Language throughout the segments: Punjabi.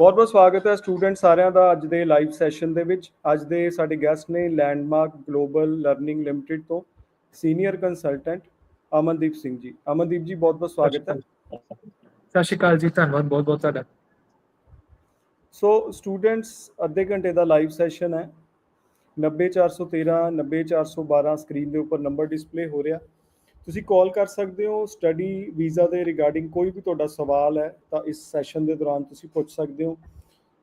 ਬਹੁਤ ਬਹੁਤ ਸਵਾਗਤ ਹੈ ਸਟੂਡੈਂਟ ਸਾਰਿਆਂ ਦਾ ਅੱਜ ਦੇ ਲਾਈਵ ਸੈਸ਼ਨ ਦੇ ਵਿੱਚ। ਅੱਜ ਦੇ ਸਾਡੇ ਗੈਸਟ ਨੇ ਲੈਂਡਮਾਰਕ ਗਲੋਬਲ ਲਰਨਿੰਗ ਲਿਮਟਿਡ ਤੋਂ ਸੀਨੀਅਰ ਕੰਸਲਟੈਂਟ ਅਮਨਦੀਪ ਸਿੰਘ ਜੀ। ਅਮਨਦੀਪ ਜੀ ਬਹੁਤ ਬਹੁਤ ਸਵਾਗਤ ਹੈ। ਸਤਿ ਸ਼੍ਰੀ ਅਕਾਲ ਜੀ ਧੰਨਵਾਦ ਬਹੁਤ ਬਹੁਤ ਤੁਹਾਡਾ। ਸੋ ਸਟੂਡੈਂਟਸ ਅੱਧੇ ਘੰਟੇ ਦਾ ਲਾਈਵ ਸੈਸ਼ਨ ਹੈ। 90413 90412 ਸਕਰੀਨ ਦੇ ਉੱਪਰ ਨੰਬਰ ਡਿਸਪਲੇ ਹੋ ਰਿਹਾ। ਤੁਸੀਂ ਕਾਲ ਕਰ ਸਕਦੇ ਹੋ ਸਟੱਡੀ ਵੀਜ਼ਾ ਦੇ ਰਿਗਾਰਡਿੰਗ ਕੋਈ ਵੀ ਤੁਹਾਡਾ ਸਵਾਲ ਹੈ, ਤਾਂ ਇਸ ਸੈਸ਼ਨ ਦੇ ਦੌਰਾਨ ਤੁਸੀਂ ਪੁੱਛ ਸਕਦੇ ਹੋ।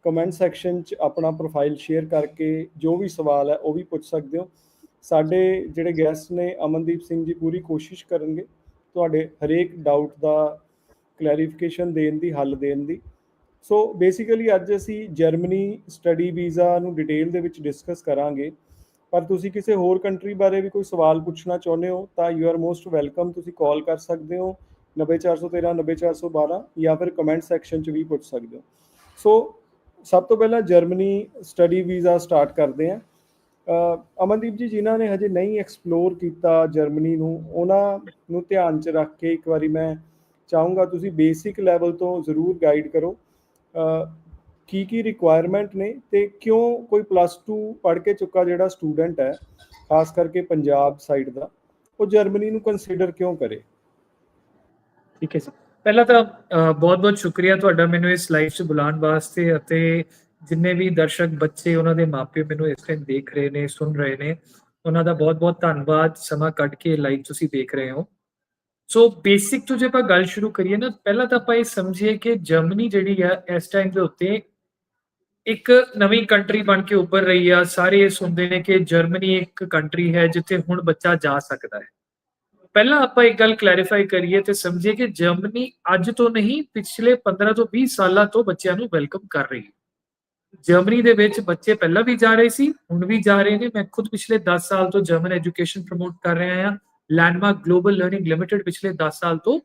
ਕਮੈਂਟ ਸੈਕਸ਼ਨ 'ਚ ਆਪਣਾ ਪ੍ਰੋਫਾਈਲ ਸ਼ੇਅਰ ਕਰਕੇ ਜੋ ਵੀ ਸਵਾਲ ਹੈ, ਉਹ ਵੀ ਪੁੱਛ ਸਕਦੇ ਹੋ। ਸਾਡੇ ਜਿਹੜੇ ਗੈਸਟ ਨੇ, ਅਮਨਦੀਪ ਸਿੰਘ ਜੀ ਪੂਰੀ ਕੋਸ਼ਿਸ਼ ਕਰਨਗੇ ਤੁਹਾਡੇ ਹਰੇਕ ਡਾਊਟ ਦਾ ਕਲੈਰੀਫਿਕੇਸ਼ਨ ਦੇਣ ਦੀ, ਹੱਲ ਦੇਣ ਦੀ। ਸੋ ਬੇਸਿਕਲੀ ਅੱਜ ਅਸੀਂ ਜਰਮਨੀ ਸਟੱਡੀ ਵੀਜ਼ਾ ਨੂੰ ਡਿਟੇਲ ਦੇ ਵਿੱਚ ਡਿਸਕਸ ਕਰਾਂਗੇ। ਪਰ ਤੁਸੀਂ ਕਿਸੇ ਹੋਰ ਕੰਟਰੀ ਬਾਰੇ ਵੀ ਕੋਈ ਸਵਾਲ ਪੁੱਛਣਾ ਚਾਹੁੰਦੇ ਹੋ, ਤਾਂ ਯੂ ਆਰ ਮੋਸਟ ਵੈਲਕਮ ਤੁਸੀਂ ਕਾਲ ਕਰ ਸਕਦੇ ਹੋ 90413 90412 ਜਾਂ ਫਿਰ ਕਮੈਂਟ ਸੈਕਸ਼ਨ 'ਚ ਵੀ ਪੁੱਛ ਸਕਦੇ ਹੋ। ਸੋ ਸਭ ਤੋਂ ਪਹਿਲਾਂ ਜਰਮਨੀ ਸਟੱਡੀ ਵੀਜ਼ਾ ਸਟਾਰਟ ਕਰਦੇ ਹਾਂ ਅਮਨਦੀਪ ਜੀ, ਜਿਨ੍ਹਾਂ ਨੇ ਹਜੇ ਨਹੀਂ ਐਕਸਪਲੋਰ ਕੀਤਾ ਜਰਮਨੀ ਨੂੰ, ਉਹਨਾਂ ਨੂੰ ਧਿਆਨ 'ਚ ਰੱਖ ਕੇ ਇੱਕ ਵਾਰੀ ਮੈਂ ਚਾਹੂੰਗਾ ਤੁਸੀਂ ਬੇਸਿਕ ਲੈਵਲ ਤੋਂ ਜ਼ਰੂਰ ਗਾਈਡ ਕਰੋ। ਕੀ ਕੀ ਰਿਕੁਆਇਰਮੈਂਟ ਨੇ ਤੇ ਕਿਉਂ ਕੋਈ ਪਲੱਸ 2 ਪੜ੍ਹ ਕੇ ਚੁੱਕਾ ਜਿਹੜਾ ਸਟੂਡੈਂਟ ਹੈ, ਖਾਸ ਕਰਕੇ ਪੰਜਾਬ ਸਾਈਡ ਦਾ, ਉਹ ਜਰਮਨੀ ਨੂੰ ਕੰਸੀਡਰ ਕਿਉਂ ਕਰੇ? ਠੀਕ ਹੈ ਜੀ। ਪਹਿਲਾਂ ਤਾਂ ਬਹੁਤ ਬਹੁਤ ਸ਼ੁਕਰੀਆ ਤੁਹਾਡਾ ਮੈਨੂੰ ਇਸ ਲਾਈਵ 'ਚ ਬੁਲਾਉਣ ਵਾਸਤੇ ਅਤੇ ਜਿੰਨੇ ਵੀ ਦਰਸ਼ਕ ਬੱਚੇ ਉਹਨਾਂ ਦੇ ਮਾਪੇ ਮੈਨੂੰ ਇਸ ਟਾਈਮ ਦੇਖ ਰਹੇ ਨੇ, ਸੁਣ ਰਹੇ ਨੇ, ਉਹਨਾਂ ਦਾ ਬਹੁਤ ਬਹੁਤ ਧੰਨਵਾਦ। ਸਮਾਂ ਕੱਢ ਕੇ ਲਾਈਵ ਤੁਸੀਂ ਦੇਖ ਰਹੇ ਹੋ। ਸੋ ਬੇਸਿਕ ਤੋਂ ਜੇ ਆਪਾਂ ਗੱਲ ਸ਼ੁਰੂ ਕਰੀਏ ਨਾ, ਪਹਿਲਾਂ ਤਾਂ ਆਪਾਂ ਇਹ ਸਮਝੀਏ ਕਿ ਜਰਮਨੀ ਜਿਹੜੀ ਆ, ਇਸ ਟਾਈਮ ਦੇ ਉੱਤੇ ਇੱਕ ਨਵੀਂ ਕੰਟਰੀ ਬਣ ਕੇ ਉੱਭਰ ਰਹੀ ਆ, ਸਾਰੇ ਇਹ ਸੁਣਦੇ ਨੇ ਕਿ ਜਰਮਨੀ ਇੱਕ ਕੰਟਰੀ ਹੈ ਜਿੱਥੇ ਹੁਣ ਬੱਚਾ ਜਾ ਸਕਦਾ ਹੈ। ਪਹਿਲਾਂ ਆਪਾਂ ਇੱਕ ਗੱਲ ਕਲੈਰੀਫਾਈ ਕਰੀਏ ਤੇ ਸਮਝੀਏ ਕਿ ਜਰਮਨੀ ਅੱਜ ਤੋਂ ਨਹੀਂ, ਪਿਛਲੇ 15 ਤੋਂ 20 ਸਾਲਾਂ ਤੋਂ ਬੱਚਿਆਂ ਨੂੰ ਵੈਲਕਮ ਕਰ ਰਹੀ ਹੈ। ਜਰਮਨੀ ਦੇ ਵਿੱਚ ਬੱਚੇ ਪਹਿਲਾਂ ਵੀ ਜਾ ਰਹੇ ਸੀ, ਹੁਣ ਵੀ ਜਾ ਰਹੇ ਨੇ। ਮੈਂ ਖੁਦ ਪਿਛਲੇ 10 ਸਾਲ ਤੋਂ ਜਰਮਨ ਐਜੂਕੇਸ਼ਨ ਪ੍ਰਮੋਟ ਕਰ ਰਿਹਾ ਹਾਂ। ਲੈਂਡਮਾਰਕ ਗਲੋਬਲ ਲਰਨਿੰਗ ਲਿਮਿਟਿਡ ਪਿਛਲੇ 10 ਸਾਲ ਤੋਂ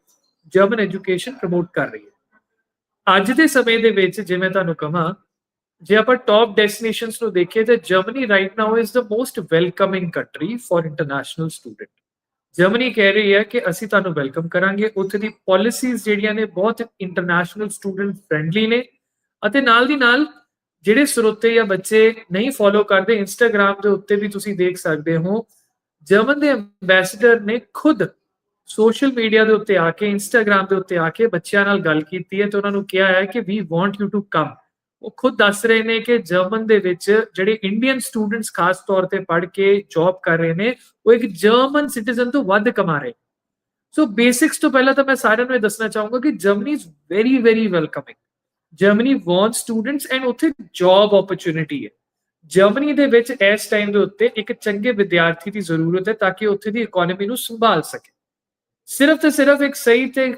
ਜਰਮਨ ਐਜੂਕੇਸ਼ਨ ਪ੍ਰਮੋਟ ਕਰ ਰਹੀ ਹੈ। ਅੱਜ ਦੇ ਸਮੇਂ ਦੇ ਵਿੱਚ, ਜਿਵੇਂ ਤੁਹਾਨੂੰ ਕਹਾਂ ਜੇ ਆਪਾਂ ਟੌਪ ਡੈਸਟੀਨੇਸ਼ਨਸ ਨੂੰ ਦੇਖੀਏ ਤਾਂ Germany right now is the most welcoming country for international student Germany ਕਹਿ ਰਹੀ ਹੈ ਕਿ ਅਸੀਂ ਤੁਹਾਨੂੰ ਵੈਲਕਮ ਕਰਾਂਗੇ। ਉੱਥੇ ਦੀ ਪਾਲਿਸੀਜ਼ ਜਿਹੜੀਆਂ ਨੇ ਬਹੁਤ ਇੰਟਰਨੈਸ਼ਨਲ ਸਟੂਡੈਂਟ ਫ੍ਰੈਂਡਲੀ ਨੇ ਅਤੇ ਨਾਲ ਦੀ ਨਾਲ ਜਿਹੜੇ ਸਰੋਤੇ ਜਾਂ ਬੱਚੇ ਨਹੀਂ ਫੋਲੋ ਕਰਦੇ ਇੰਸਟਾਗ੍ਰam ਦੇ ਉੱਤੇ ਵੀ ਤੁਸੀਂ ਦੇਖ ਸਕਦੇ ਹੋ। ਜਰਮਨ ਦੇ ਐਮਬੈਸਡਰ ਨੇ ਖੁਦ ਸੋਸ਼ਲ ਮੀਡੀਆ ਦੇ ਉੱਤੇ ਆ ਕੇ ਇੰਸਟਾਗ੍ਰam ਦੇ ਉੱਤੇ ਆ ਕੇ ਬੱਚਿਆਂ ਨਾਲ ਗੱਲ ਕੀਤੀ ਹੈ ਤੇ ਉਹਨਾਂ ਨੂੰ ਕਿਹਾ ਹੈ ਕਿ we want you to come ਉਹ ਖੁਦ ਦੱਸ ਰਹੇ ਨੇ ਕਿ ਜਰਮਨ ਦੇ ਵਿੱਚ ਜਿਹੜੇ ਇੰਡੀਅਨ ਸਟੂਡੈਂਟਸ ਖਾਸ ਤੌਰ ਤੇ ਪੜ੍ਹ ਕੇ ਜੌਬ ਕਰ ਰਹੇ ਨੇ, ਉਹ ਇੱਕ ਜਰਮਨ ਸਿਟੀਜ਼ਨ ਤੋਂ ਵੱਧ ਕਮਾ ਰਹੇ। ਸੋ ਬੇਸਿਕਸ ਤੋਂ ਪਹਿਲਾਂ ਤਾਂ ਮੈਂ ਸਾਰਿਆਂ ਨੂੰ ਇਹ ਦੱਸਣਾ ਚਾਹੂੰਗਾ ਕਿ Germany is very very welcoming Germany want students and ਉੱਥੇ ਜੌਬ ਓਪਰਚੁਨਿਟੀ ਹੈ। ਜਰਮਨੀ ਦੇ ਵਿੱਚ ਇਸ ਟਾਈਮ ਦੇ ਉੱਤੇ ਇੱਕ ਚੰਗੇ ਵਿਦਿਆਰਥੀ ਦੀ ਜ਼ਰੂਰਤ ਹੈ ਤਾਂ ਕਿ ਉੱਥੇ ਦੀ ਇਕਨੋਮੀ ਨੂੰ ਸੰਭਾਲ ਸਕੇ। ਸਿਰਫ ਤੇ ਸਿਰਫ ਇੱਕ ਸਹੀ ਤੇ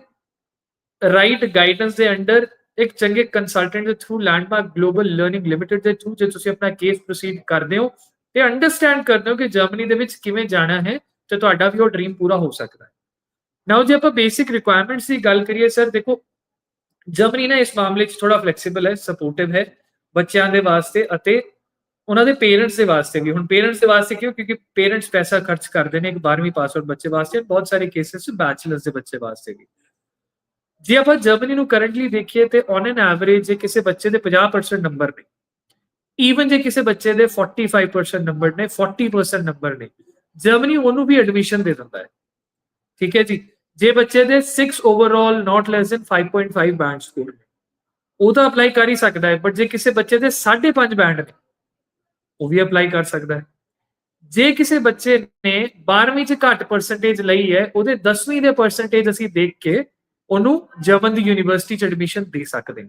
ਰਾਈਟ ਗਾਈਡੈਂਸ ਦੇ ਅੰਡਰ ਇੱਕ ਚੰਗੇ ਕੰਸਲਟੈਂਟ ਦੇ through landmark global learning limited ਦੇ ਥਰੂ ਜੇ ਤੁਸੀਂ ਆਪਣਾ ਕੇਸ ਪ੍ਰੋਸੀਡ ਕਰਦੇ ਹੋ ਤੇ ਅੰਡਰਸਟੈਂਡ ਕਰਦੇ ਹੋ ਕਿ ਜਰਮਨੀ ਦੇ ਵਿੱਚ ਕਿਵੇਂ ਜਾਣਾ ਹੈ, ਤੇ ਤੁਹਾਡਾ ਵੀ ਉਹ ਡ੍ਰੀਮ ਪੂਰਾ ਹੋ ਸਕਦਾ ਹੈ। ਨਾਓ ਜੇ ਆਪਾਂ ਬੇਸਿਕ ਰਿਕੁਆਇਰਮੈਂਟਸ ਦੀ ਗੱਲ ਕਰੀਏ ਸਰ ਦੇਖੋ ਜਰਮਨੀ ਨਾ ਇਸ ਮਾਮਲੇ 'ਚ ਥੋੜਾ ਫਲੈਕਸੀਬਲ ਹੈ ਸਪੋਰਟਿਵ ਹੈ ਬੱਚਿਆਂ ਦੇ ਵਾਸਤੇ ਅਤੇ ਉਹਨਾਂ ਦੇ ਪੇਰੈਂਟਸ ਦੇ ਵਾਸਤੇ ਵੀ। ਹੁਣ ਪੇਰੈਂਟਸ ਦੇ ਵਾਸਤੇ ਕਿਉਂ? ਕਿਉਂਕਿ ਪੇਰੈਂਟਸ ਪੈਸਾ ਖਰਚ ਕਰਦੇ ਨੇ ਇੱਕ 12ਵੀਂ ਪਾਸ ਆਊਟ ਬੱਚੇ ਵਾਸਤੇ, ਬਹੁਤ ਸਾਰੇ ਕੇਸਿਸ ਬੈਚਲਰਸ ਦੇ ਬੱਚੇ ਵਾਸਤੇ ਵੀ। ਜੇ ਆਪਾਂ ਜਰਮਨੀ ਨੂੰ ਕਰੰਟਲੀ ਦੇਖੀਏ ਤੇ ਔਨ ਐਨ ਐਵਰੇਜ ਜੇ ਕਿਸੇ ਬੱਚੇ ਦੇ 50% ਨੰਬਰ ਨੇ ਈਵਨ ਜੇ ਕਿਸੇ ਬੱਚੇ ਦੇ 45% ਨੰਬਰ ਨੇ 40% ਨੰਬਰ ਨੇ, ਜਰਮਨੀ ਉਹਨੂੰ ਵੀ ਐਡਮਿਸ਼ਨ ਦੇ ਦਿੰਦਾ ਹੈ। ਠੀਕ ਹੈ ਜੀ? ਜੇ ਬੱਚੇ ਦੇ 6 overall not less than 5.5 band score ਉਹ ਤਾਂ ਅਪਲਾਈ ਕਰ ਹੀ ਸਕਦਾ ਹੈ ਬਟ ਜੇ ਕਿਸੇ ਬੱਚੇ ਦੇ 5.5 ਬੈਂਡ ਨੇ, ਉਹ ਵੀ ਅਪਲਾਈ ਕਰ ਸਕਦਾ ਹੈ। ਜੇ ਕਿਸੇ ਬੱਚੇ ਨੇ 12ਵੀਂ ਚ ਘੱਟ ਪਰਸੈਂਟੇਜ ਲਈ ਹੈ, ਉਹਦੇ 10ਵੀਂ ਦੇ ਪਰਸੈਂਟੇਜ ਅਸੀਂ ਦੇਖ ਕੇ ਉਹਨੂੰ ਜਰਮਨ ਦੀ ਯੂਨੀਵਰਸਿਟੀ ਚ ਐਡਮਿਸ਼ਨ ਦੇ ਸਕਦੇ ਹਾਂ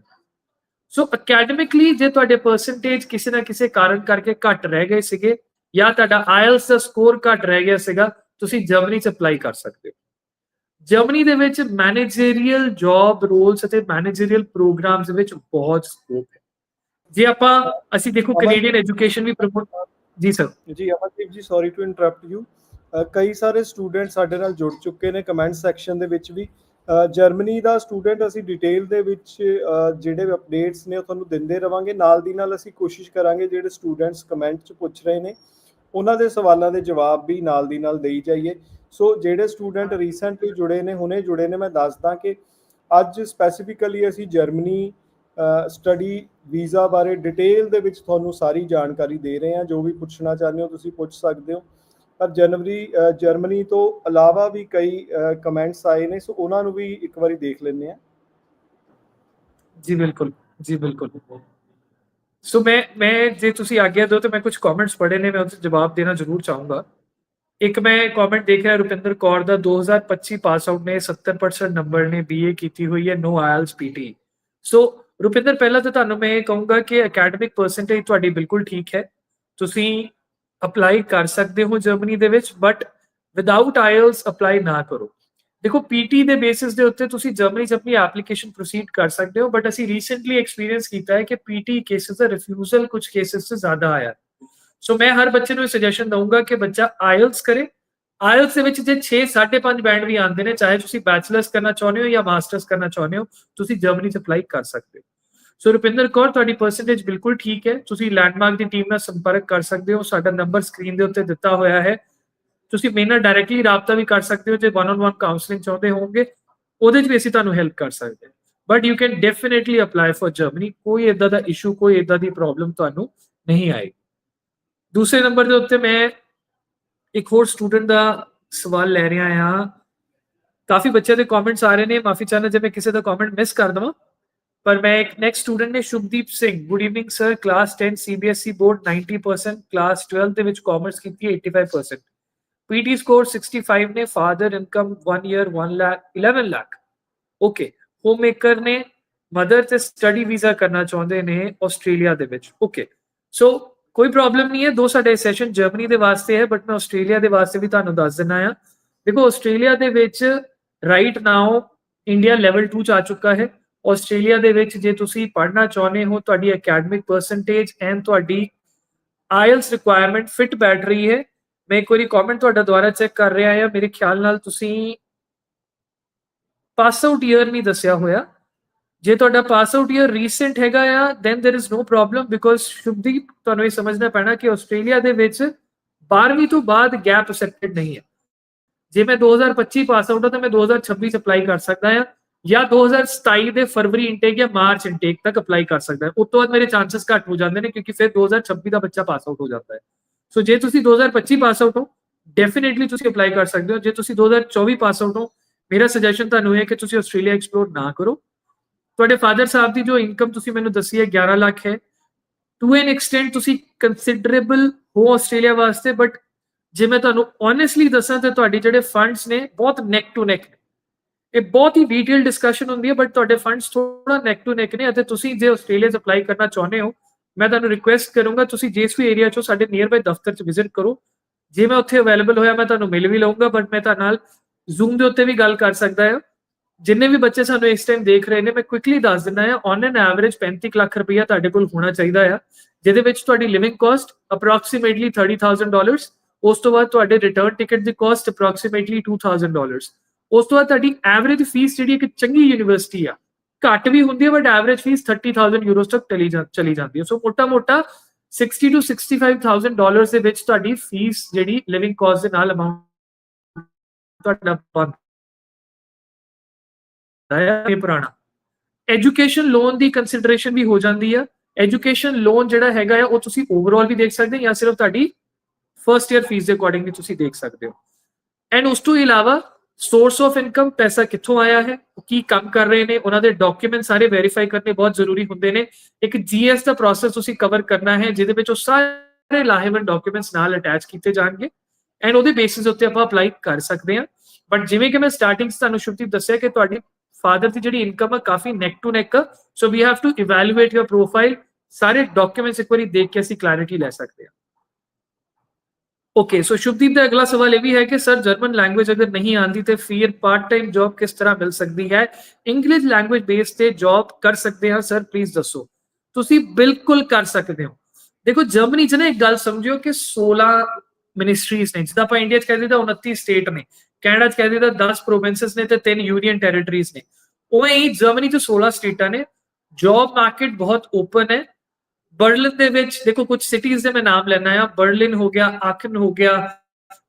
ਸੋ ਅਕੈਡਮਿਕਲੀ ਜੇ ਤੁਹਾਡੇ ਪਰਸੈਂਟੇਜ ਕਿਸੇ ਨਾ ਕਿਸੇ ਕਾਰਨ ਕਰਕੇ ਘੱਟ ਰਹਿ ਗਏ ਸੀਗੇ ਜਾਂ ਤੁਹਾਡਾ ਆਇਲਸ ਦਾ ਸਕੋਰ ਘੱਟ ਰਹਿ ਗਿਆ ਸੀਗਾ ਤੁਸੀਂ ਜਰਮਨੀ ਚ ਅਪਲਾਈ ਕਰ ਸਕਦੇ ਹੋ। ਜਰਮਨੀ ਦੇ ਵਿੱਚ ਮੈਨੇਜਰੀਅਲ ਜੌਬ ਰੋਲਸ ਅਤੇ ਮੈਨੇਜਰੀਅਲ ਪ੍ਰੋਗਰਾਮਸ ਵਿੱਚ ਬਹੁਤ ਸਕੋਪ ਹੈ। ਜੇ ਆਪਾਂ ਅਸੀਂ ਦੇਖੋ ਕੈਨੇਡੀਅਨ ਐਜੂਕੇਸ਼ਨ ਵੀ ਪ੍ਰਮੋਟ ਜੀ ਸਰ ਜੀ ਅਮਨਦੀਪ ਜੀ ਸੌਰੀ ਟੂ ਇੰਟਰਰਪਟ ਯੂ ਕਈ ਸਾਰੇ ਸਟੂਡੈਂਟ ਸਾਡੇ ਨਾਲ ਜੁੜ ਚੁੱਕੇ ਨੇ ਕਮੈਂਟ ਸੈਕਸ਼ਨ ਦੇ ਵਿੱਚ ਵੀ। ਜਰਮਨੀ ਦਾ ਸਟੂਡੈਂਟ ਅਸੀਂ ਡਿਟੇਲ ਦੇ ਵਿੱਚ ਜਿਹੜੇ ਅਪਡੇਟਸ ਨੇ ਉਹ ਤੁਹਾਨੂੰ ਦਿੰਦੇ ਰਵਾਂਗੇ। ਨਾਲ ਦੀ ਨਾਲ ਅਸੀਂ ਕੋਸ਼ਿਸ਼ ਕਰਾਂਗੇ ਜਿਹੜੇ ਸਟੂਡੈਂਟਸ ਕਮੈਂਟ 'ਚ ਪੁੱਛ ਰਹੇ ਨੇ, ਉਹਨਾਂ ਦੇ ਸਵਾਲਾਂ ਦੇ ਜਵਾਬ ਵੀ ਨਾਲ ਦੀ ਨਾਲ ਦੇਈ ਜਾਈਏ। ਸੋ ਜਿਹੜੇ ਸਟੂਡੈਂਟ ਰੀਸੈਂਟਲੀ ਜੁੜੇ ਨੇ, ਹੁਣੇ ਜੁੜੇ ਨੇ, ਮੈਂ ਦੱਸਦਾ ਕਿ ਅੱਜ ਸਪੈਸੀਫਿਕਲੀ ਅਸੀਂ ਜਰਮਨੀ ਸਟੱਡੀ ਵੀਜ਼ਾ ਬਾਰੇ ਡਿਟੇਲ ਦੇ ਵਿੱਚ ਤੁਹਾਨੂੰ ਸਾਰੀ ਜਾਣਕਾਰੀ ਦੇ ਰਹੇ ਹਾਂ। ਜੋ ਵੀ ਪੁੱਛਣਾ ਚਾਹੁੰਦੇ ਹੋ ਤੁਸੀਂ ਪੁੱਛ ਸਕਦੇ ਹੋ। ਪਰ ਜਨਵਰੀ ਜਰਮਨੀ ਤੋਂ ਇਲਾਵਾ ਵੀ ਕਈ ਕਮੈਂਟਸ ਆਏ ਨੇ, ਸੋ ਉਹਨਾਂ ਨੂੰ ਵੀ ਇੱਕ ਵਾਰੀ ਦੇਖ ਲੈਂਦੇ ਆ ਜੀ ਬਿਲਕੁਲ ਜੀ ਬਿਲਕੁਲ। ਸੋ ਮੈਂ ਮੈਂ ਜੇ ਤੁਸੀਂ ਆਗਿਆ ਦਿਓ ਤਾਂ ਮੈਂ ਕੁਝ ਕਮੈਂਟਸ ਪੜ੍ਹੇ ਨੇ, ਮੈਂ ਉਹਦੇ ਜਵਾਬ ਦੇਣਾ ਜ਼ਰੂਰ ਚਾਹੂੰਗਾ। ਇੱਕ ਮੈਂ ਕਮੈਂਟ ਦੇਖ ਰਿਹਾ ਰੁਪਿੰਦਰ ਕੌਰ ਦਾ 2025 ਪਾਸ ਆਊਟ ਨੇ 70% ਨੰਬਰ ਨੇ ਬੀਏ ਕੀਤੀ ਹੋਈ ਹੈ no IELTS PT so Rupinder, ਪਹਿਲਾਂ ਤਾਂ ਤੁਹਾਨੂੰ ਮੈਂ ਇਹ ਕਹੂੰਗਾ ਕਿ ਅਕੈਡਮਿਕ ਪਰਸੈਂਟੇਜ ਤੁਹਾਡੀ ਬਿਲਕੁਲ ਠੀਕ ਹੈ। ਤੁਸੀਂ ਅਪਲਾਈ ਕਰ ਸਕਦੇ ਹੋ ਜਰਮਨੀ ਦੇ ਵਿੱਚ ਬਟ ਵਿਦਆਊਟ ਆਇਲਸ ਅਪਲਾਈ ਨਾ ਕਰੋ। ਦੇਖੋ ਪੀਟੀ ਦੇ ਬੇਸਿਸ ਦੇ ਉੱਤੇ ਤੁਸੀਂ ਜਰਮਨੀ 'ਚ ਆਪਣੀ ਐਪਲੀਕੇਸ਼ਨ ਪ੍ਰੋਸੀਡ ਕਰ ਸਕਦੇ ਹੋ ਬਟ ਅਸੀਂ ਰੀਸੈਂਟਲੀ ਐਕਸਪੀਰੀਅੰਸ ਕੀਤਾ ਹੈ ਕਿ ਪੀਟੀ ਕੇਸਿਸ ਦਾ ਰਿਫਿਊਜ਼ਲ ਕੁਝ ਕੇਸਿਸ 'ਚ ਜ਼ਿਆਦਾ ਆਇਆ। ਸੋ ਮੈਂ ਹਰ ਬੱਚੇ ਨੂੰ ਇਹ ਸੁਜੈਸ਼ਨ ਦਊਂਗਾ ਕਿ ਬੱਚਾ ਆਇਲਸ ਕਰੇ। ਆਇਲਸ ਦੇ ਵਿੱਚ ਜੇ 6 5.5 ਬੈਂਡ ਵੀ ਆਉਂਦੇ ਨੇ, ਚਾਹੇ ਤੁਸੀਂ ਬੈਚਲਰਸ ਕਰਨਾ ਚਾਹੁੰਦੇ ਹੋ ਜਾਂ ਮਾਸਟਰਸ ਕਰਨਾ ਚਾਹੁੰਦੇ ਹੋ, ਤੁਸੀਂ ਜਰਮਨੀ 'ਚ ਅਪਲਾਈ ਕਰ ਸਕਦੇ ਹੋ। ਸੋ ਰੁਪਿੰਦਰ ਕੌਰ ਤੁਹਾਡੀ ਪਰਸੈਂਟੇਜ ਬਿਲਕੁਲ ਠੀਕ ਹੈ। ਤੁਸੀਂ ਲੈਂਡਮਾਰਕ ਦੀ ਟੀਮ ਨਾਲ ਸੰਪਰਕ ਕਰ ਸਕਦੇ ਹੋ। ਸਾਡਾ ਨੰਬਰ ਸਕਰੀਨ ਦੇ ਉੱਤੇ ਦਿੱਤਾ ਹੋਇਆ ਹੈ। ਤੁਸੀਂ ਮੇਰੇ ਨਾਲ ਡਾਇਰੈਕਟਲੀ ਰਾਬਤਾ ਵੀ ਕਰ ਸਕਦੇ ਹੋ, ਜੇ ਵਨ ਔਨ ਵਨ ਕਾਉਂਸਲਿੰਗ ਚਾਹੁੰਦੇ ਹੋਵੋਗੇ। ਉਹਦੇ 'ਚ ਵੀ ਅਸੀਂ ਤੁਹਾਨੂੰ ਹੈਲਪ ਕਰ ਸਕਦੇ ਹਾਂ। But you can definitely apply for Germany ਕੋਈ ਇਦਾਂ ਦਾ ਇਸ਼ੂ ਕੋਈ ਇਦਾਂ ਦੀ ਪ੍ਰੋਬਲਮ ਤੁਹਾਨੂੰ ਨਹੀਂ ਆਏਗੀ। ਦੂਸਰੇ ਨੰਬਰ ਦੇ ਉੱਤੇ ਮੈਂ ਇੱਕ ਹੋਰ ਸਟੂਡੈਂਟ ਦਾ ਸਵਾਲ ਲੈ ਰਿਹਾ ਹਾਂ। ਕਾਫੀ ਬੱਚਿਆਂ ਦੇ ਕਮੈਂਟਸ ਆ ਰਹੇ ਨੇ। ਮਾਫੀ ਚਾਹਨਾ ਜੇ ਮੈਂ ਕਿਸੇ ਦਾ ਕਮੈਂਟ ਮਿਸ ਕਰ ਦਵਾਂ। ਪਰ ਮੈਂ ਇੱਕ ਨੈਕਸਟ ਸਟੂਡੈਂਟ ਨੇ Shubhdeep Singh good evening sir class 10 CBSE board 90% class 12 ਦੇ ਵਿੱਚ ਕਾਮਰਸ ਕੀਤੀ ਹੈ 85% ਪੀਟੀ ਸਕੋਰ 65 ਨੇ father income 1 year 1 lakh 11 lakh okay homemaker ਨੇ ਮਦਰ ਤੇ ਸਟੱਡੀ ਵੀਜ਼ਾ ਕਰਨਾ ਚਾਹੁੰਦੇ ਨੇ ਆਸਟ੍ਰੇਲੀਆ ਦੇ ਵਿੱਚ ਓਕੇ ਸੋ ਕੋਈ ਪ੍ਰੋਬਲਮ ਨਹੀਂ ਹੈ ਦੋ ਸਾਡੇ ਸੈਸ਼ਨ ਜਰਮਨੀ ਦੇ ਵਾਸਤੇ ਹੈ ਬਟ ਮੈਂ ਆਸਟ੍ਰੇਲੀਆ ਦੇ ਵਾਸਤੇ ਵੀ ਤੁਹਾਨੂੰ ਦੱਸ ਦਿੰਨਾ ਆ ਦੇਖੋ ਆਸਟ੍ਰੇਲੀਆ ਦੇ ਵਿੱਚ ਰਾਈਟ ਨਾਓ ਇੰਡੀਆ ਲੈਵਲ 2 ਚ ਆ ਚੁੱਕਾ ਹੈ ਆਸਟ੍ਰੇਲੀਆ ਦੇ ਵਿੱਚ ਜੇ ਤੁਸੀਂ ਪੜ੍ਹਨਾ ਚਾਹੁੰਦੇ ਹੋ ਤੁਹਾਡੀ ਅਕੈਡਮਿਕ ਪਰਸੈਂਟੇਜ ਐਂਡ ਤੁਹਾਡੀ ਆਇਲਸ ਰਿਕੁਆਇਰਮੈਂਟ ਫਿਟ ਬੈਠ ਰਹੀ ਹੈ ਮੈਂ ਇੱਕ ਵਾਰੀ ਕਮੈਂਟ ਤੁਹਾਡਾ ਦੁਆਰਾ ਚੈੱਕ ਕਰ ਰਿਹਾ ਹਾਂ ਮੇਰੇ ਖਿਆਲ ਨਾਲ ਤੁਸੀਂ ਪਾਸ ਆਊਟ ਈਅਰ ਨਹੀਂ ਦੱਸਿਆ ਹੋਇਆ ਜੇ ਤੁਹਾਡਾ ਪਾਸ ਆਊਟ ਈਅਰ ਰੀਸੈਂਟ ਹੈਗਾ ਆ then there is no problem because Shubhdeep ਤੁਹਾਨੂੰ ਇਹ ਸਮਝਣਾ ਪੈਣਾ ਕਿ ਆਸਟ੍ਰੇਲੀਆ ਦੇ ਵਿੱਚ 12ਵੀਂ ਤੋਂ ਬਾਅਦ ਗੈਪ ਅਸੈਪਟਡ ਨਹੀਂ ਹੈ ਜੇ ਮੈਂ 2025 ਪਾਸ ਆਊਟ ਹਾਂ ਤਾਂ ਮੈਂ 2026 ਚ ਅਪਲਾਈ ਕਰ ਸਕਦਾ ਹਾਂ ਜਾਂ 2027 ਦੇ ਫਰਵਰੀ ਇਨਟੇਕ ਜਾਂ ਮਾਰਚ ਇਨਟੇਕ ਤੱਕ ਅਪਲਾਈ ਕਰ ਸਕਦਾ ਹਾਂ ਉਸ ਤੋਂ ਬਾਅਦ ਮੇਰੇ ਚਾਂਸਸ ਘੱਟ ਹੋ ਜਾਂਦੇ ਨੇ ਕਿਉਂਕਿ ਫਿਰ 2026 ਦਾ ਬੱਚਾ ਪਾਸ ਆਊਟ ਹੋ ਜਾਂਦਾ ਹੈ ਸੋ ਜੇ ਤੁਸੀਂ 2025 ਪਾਸ ਆਊਟ ਹੋ ਡੈਫੀਨਿਟਲੀ ਤੁਸੀਂ ਅਪਲਾਈ ਕਰ ਸਕਦੇ ਹੋ ਜੇ ਤੁਸੀਂ 2024 ਪਾਸ ਆਊਟ ਹੋ ਮੇਰਾ ਸੁਜੈਸ਼ਨ ਤੁਹਾਨੂੰ ਇਹ ਹੈ ਕਿ ਤੁਸੀਂ ਆਸਟ੍ਰੇਲੀਆ ਐਕਸਪਲੋਰ ਨਾ ਕਰੋ ਤੁਹਾਡੇ ਫਾਦਰ ਸਾਹਿਬ ਦੀ ਜੋ ਇਨਕਮ ਤੁਸੀਂ ਮੈਨੂੰ ਦੱਸੀ ਹੈ 11 ਲੱਖ ਹੈ ਟੂ ਐਨ ਐਕਸਟੈਂਟ ਤੁਸੀਂ ਕੰਸੀਡਰੇਬਲ ਹੋ ਆਸਟ੍ਰੇਲੀਆ ਵਾਸਤੇ ਬਟ ਜੇ ਮੈਂ ਤੁਹਾਨੂੰ ਓਨੈਸਟਲੀ ਦੱਸਾਂ ਤੇ ਤੁਹਾਡੀ ਜਿਹੜੇ ਫੰਡਸ ਨੇ ਬਹੁਤ ਨੈਕ ਟੂ ਨੈਕ ਇਹ ਬਹੁਤ ਹੀ ਡੀਟੇਲ ਡਿਸਕਸ਼ਨ ਹੁੰਦੀ ਹੈ ਬਟ ਤੁਹਾਡੇ ਫੰਡਸ ਥੋੜਾ ਨੈਕ ਟੂ ਨੈਕ ਨੇ ਅਤੇ ਤੁਸੀਂ ਜੇ ਆਸਟ੍ਰੇਲੀਆ 'ਚ ਅਪਲਾਈ ਕਰਨਾ ਚਾਹੁੰਦੇ ਹੋ, ਮੈਂ ਤੁਹਾਨੂੰ ਰਿਕੁਐਸਟ ਕਰੂੰਗਾ ਤੁਸੀਂ ਜਿਸ ਵੀ ਏਰੀਆ 'ਚੋਂ ਸਾਡੇ ਨੀਅਰ ਬਾਈ ਦਫ਼ਤਰ 'ਚ ਵਿਜ਼ਿਟ ਕਰੋ। ਜੇ ਮੈਂ ਉੱਥੇ ਅਵੇਲੇਬਲ ਹੋਇਆ, ਮੈਂ ਤੁਹਾਨੂੰ ਮਿਲ ਵੀ ਲਵਾਂਗਾ ਬਟ ਮੈਂ ਤੁਹਾਡੇ ਨਾਲ ਜ਼ੂਮ ਦੇ ਉੱਤੇ ਵੀ ਗੱਲ ਕਰ ਸਕਦਾ ਹਾਂ। ਜਿੰਨੇ ਵੀ ਬੱਚੇ ਸਾਨੂੰ ਇਸ ਟਾਈਮ ਦੇਖ ਰਹੇ ਨੇ, ਮੈਂ ਕੁਇਕਲੀ ਦੱਸ ਦਿੰਦਾ ਹਾਂ ਔਨ ਐਨ ਐਵਰੇਜ 35 ਲੱਖ ਰੁਪਇਆ ਤੁਹਾਡੇ ਕੋਲ ਹੋਣਾ ਚਾਹੀਦਾ ਆ, ਜਿਹਦੇ ਵਿੱਚ ਤੁਹਾਡੀ ਲਿਵਿੰਗ ਕਾਸਟ ਅਪਰੋਕਸੀਮੇਟਲੀ 30000 ਡਾਲਰਸ ਉਸ ਤੋਂ ਬਾਅਦ ਤੁਹਾਡੇ ਰਿਟਰਨ ਟਿਕਟ ਦੀ ਕਾਸਟ ਅਪਰੋਕਸੀਮੇਟਲੀ 2000 ਡਾਲਰਸ ਉਸ ਤੋਂ ਬਾਅਦ ਤੁਹਾਡੀ ਐਵਰੇਜ ਫੀਸ ਜਿਹੜੀ ਇੱਕ ਚੰਗੀ ਯੂਨੀਵਰਸਿਟੀ ਆ ਘੱਟ ਵੀ ਹੁੰਦੀ ਹੈ ਬਟ ਐਵਰੇਜ ਫੀਸ 30000 ਯੂਰੋਸ ਤੱਕ ਚਲੀ ਜਾ ਚਲੀ ਜਾਂਦੀ ਹੈ ਸੋ ਮੋਟਾ ਮੋਟਾ 60 ਟੂ 65000 ਡਾਲਰਸ ਦੇ ਵਿੱਚ ਤੁਹਾਡੀ ਫੀਸ ਜਿਹੜੀ ਲਿਵਿੰਗ ਕਾਸਟ ਦੇ ਨਾਲ ਅਮਾਉਂਟ ਤੁਹਾਡਾ ਬੰਦ ਹੈ ਇਹ ਪੁਰਾਣਾ ਐਜੂਕੇਸ਼ਨ ਲੋਨ ਦੀ ਕੰਸੀਡਰੇਸ਼ਨ ਵੀ ਹੋ ਜਾਂਦੀ ਆ ਐਜੂਕੇਸ਼ਨ ਲੋਨ ਜਿਹੜਾ ਹੈਗਾ ਆ ਉਹ ਤੁਸੀਂ ਓਵਰਆਲ ਵੀ ਦੇਖ ਸਕਦੇ ਹੋ ਜਾਂ ਸਿਰਫ ਤੁਹਾਡੀ ਫਰਸਟ ਈਅਰ ਫੀਸ ਦੇ ਅਕੋਰਡਿੰਗਲੀ ਤੁਸੀਂ ਦੇਖ ਸਕਦੇ ਹੋ ਐਂਡ ਉਸ ਤੋਂ ਇਲਾਵਾ ਸੋਰਸ ਆਫ ਇਨਕਮ ਪੈਸਾ ਕਿੱਥੋਂ ਆਇਆ ਹੈ, ਉਹ ਕੀ ਕੰਮ ਕਰ ਰਹੇ ਨੇ, ਉਹਨਾਂ ਦੇ ਡਾਕੂਮੈਂਟ ਸਾਰੇ ਵੈਰੀਫਾਈ ਕਰਨੇ ਬਹੁਤ ਜ਼ਰੂਰੀ ਹੁੰਦੇ ਨੇ। ਇੱਕ ਜੀਐਸ ਦਾ ਪ੍ਰੋਸੈਸ ਤੁਸੀਂ ਕਵਰ ਕਰਨਾ ਹੈ, ਜਿਹਦੇ ਵਿੱਚ ਉਹ ਸਾਰੇ ਲਾਹੇਵੰਦ ਡਾਕੂਮੈਂਟਸ ਨਾਲ ਅਟੈਚ ਕੀਤੇ ਜਾਣਗੇ। ਐਂਡ ਉਹਦੇ ਬੇਸਿਸ ਉੱਤੇ ਆਪਾਂ ਅਪਲਾਈ ਕਰ ਸਕਦੇ ਹਾਂ। ਬਟ ਜਿਵੇਂ ਕਿ ਮੈਂ ਸਟਾਰਟਿੰਗ 'ਚ ਤੁਹਾਨੂੰ ਸ਼ੁਭਦੀਪ ਦੱਸਿਆ ਕਿ ਤੁਹਾਡੀ ਫਾਦਰ ਦੀ ਜਿਹੜੀ ਇਨਕਮ ਆ, ਕਾਫੀ neck to neck so we have to evaluate your profile ਸਾਰੇ ਡਾਕੂਮੈਂਟਸ ਇੱਕ ਵਾਰੀ ਦੇਖ ਕੇ ਅਸੀਂ ਕਲੈਰਿਟੀ ਲੈ ਸਕਦੇ ਹਾਂ। ਓਕੇ ਸੋ ਸ਼ੁਭਦੀਪ ਦਾ ਅਗਲਾ ਸਵਾਲ ਇਹ ਵੀ ਹੈ ਕਿ ਸਰ ਜਰਮਨ ਲੈਂਗੁਏਜ ਅਗਰ ਨਹੀਂ ਆਂਦੀ ਤੇ ਫਿਰ ਪਾਰਟ ਟਾਈਮ ਜੌਬ ਕਿਸ ਤਰ੍ਹਾਂ ਮਿਲ ਸਕਦੀ ਹੈ ਇੰਗਲਿਸ਼ ਲੈਂਗੁਏਜ ਬੇਸ ਤੇ ਜੌਬ ਕਰ ਸਕਦੇ ਹਾਂ ਸਰ ਪਲੀਜ਼ ਦੱਸੋ ਤੁਸੀਂ ਬਿਲਕੁਲ ਕਰ ਸਕਦੇ ਹੋ ਦੇਖੋ ਜਰਮਨੀ 'ਚ ਨਾ ਇੱਕ ਗੱਲ ਸਮਝਿਓ ਕਿ 16 ਮਿਨਿਸਟਰੀਜ਼ ਨੇ ਜਿੱਦਾਂ ਆਪਾਂ ਇੰਡੀਆ 'ਚ ਕਹਿੰਦੇ ਤਾਂ 29 ਸਟੇਟ ਨੇ ਕੈਨੇਡਾ 'ਚ ਕਹਿੰਦੇ ਤਾਂ 10 ਪ੍ਰੋਵਿੰਸਸ ਨੇ ਤੇ 3 ਯੂਨੀਅਨ ਟੈਰੀਟਰੀਜ਼ ਨੇ ਉਵੇਂ ਹੀ ਜਰਮਨੀ 'ਚ 16 ਸਟੇਟਾਂ ਨੇ ਜੌਬ ਮਾਰਕੀਟ ਬਹੁਤ ਓਪਨ ਹੈ ਬਰਲਿਨ ਦੇ ਵਿੱਚ ਦੇਖੋ ਕੁਝ ਸਿਟੀਜ਼ ਦੇ ਮੈਂ ਨਾਮ ਲੈਣਾ ਆ ਬਰਲਿਨ ਹੋ ਗਿਆ ਆਕਨ ਹੋ ਗਿਆ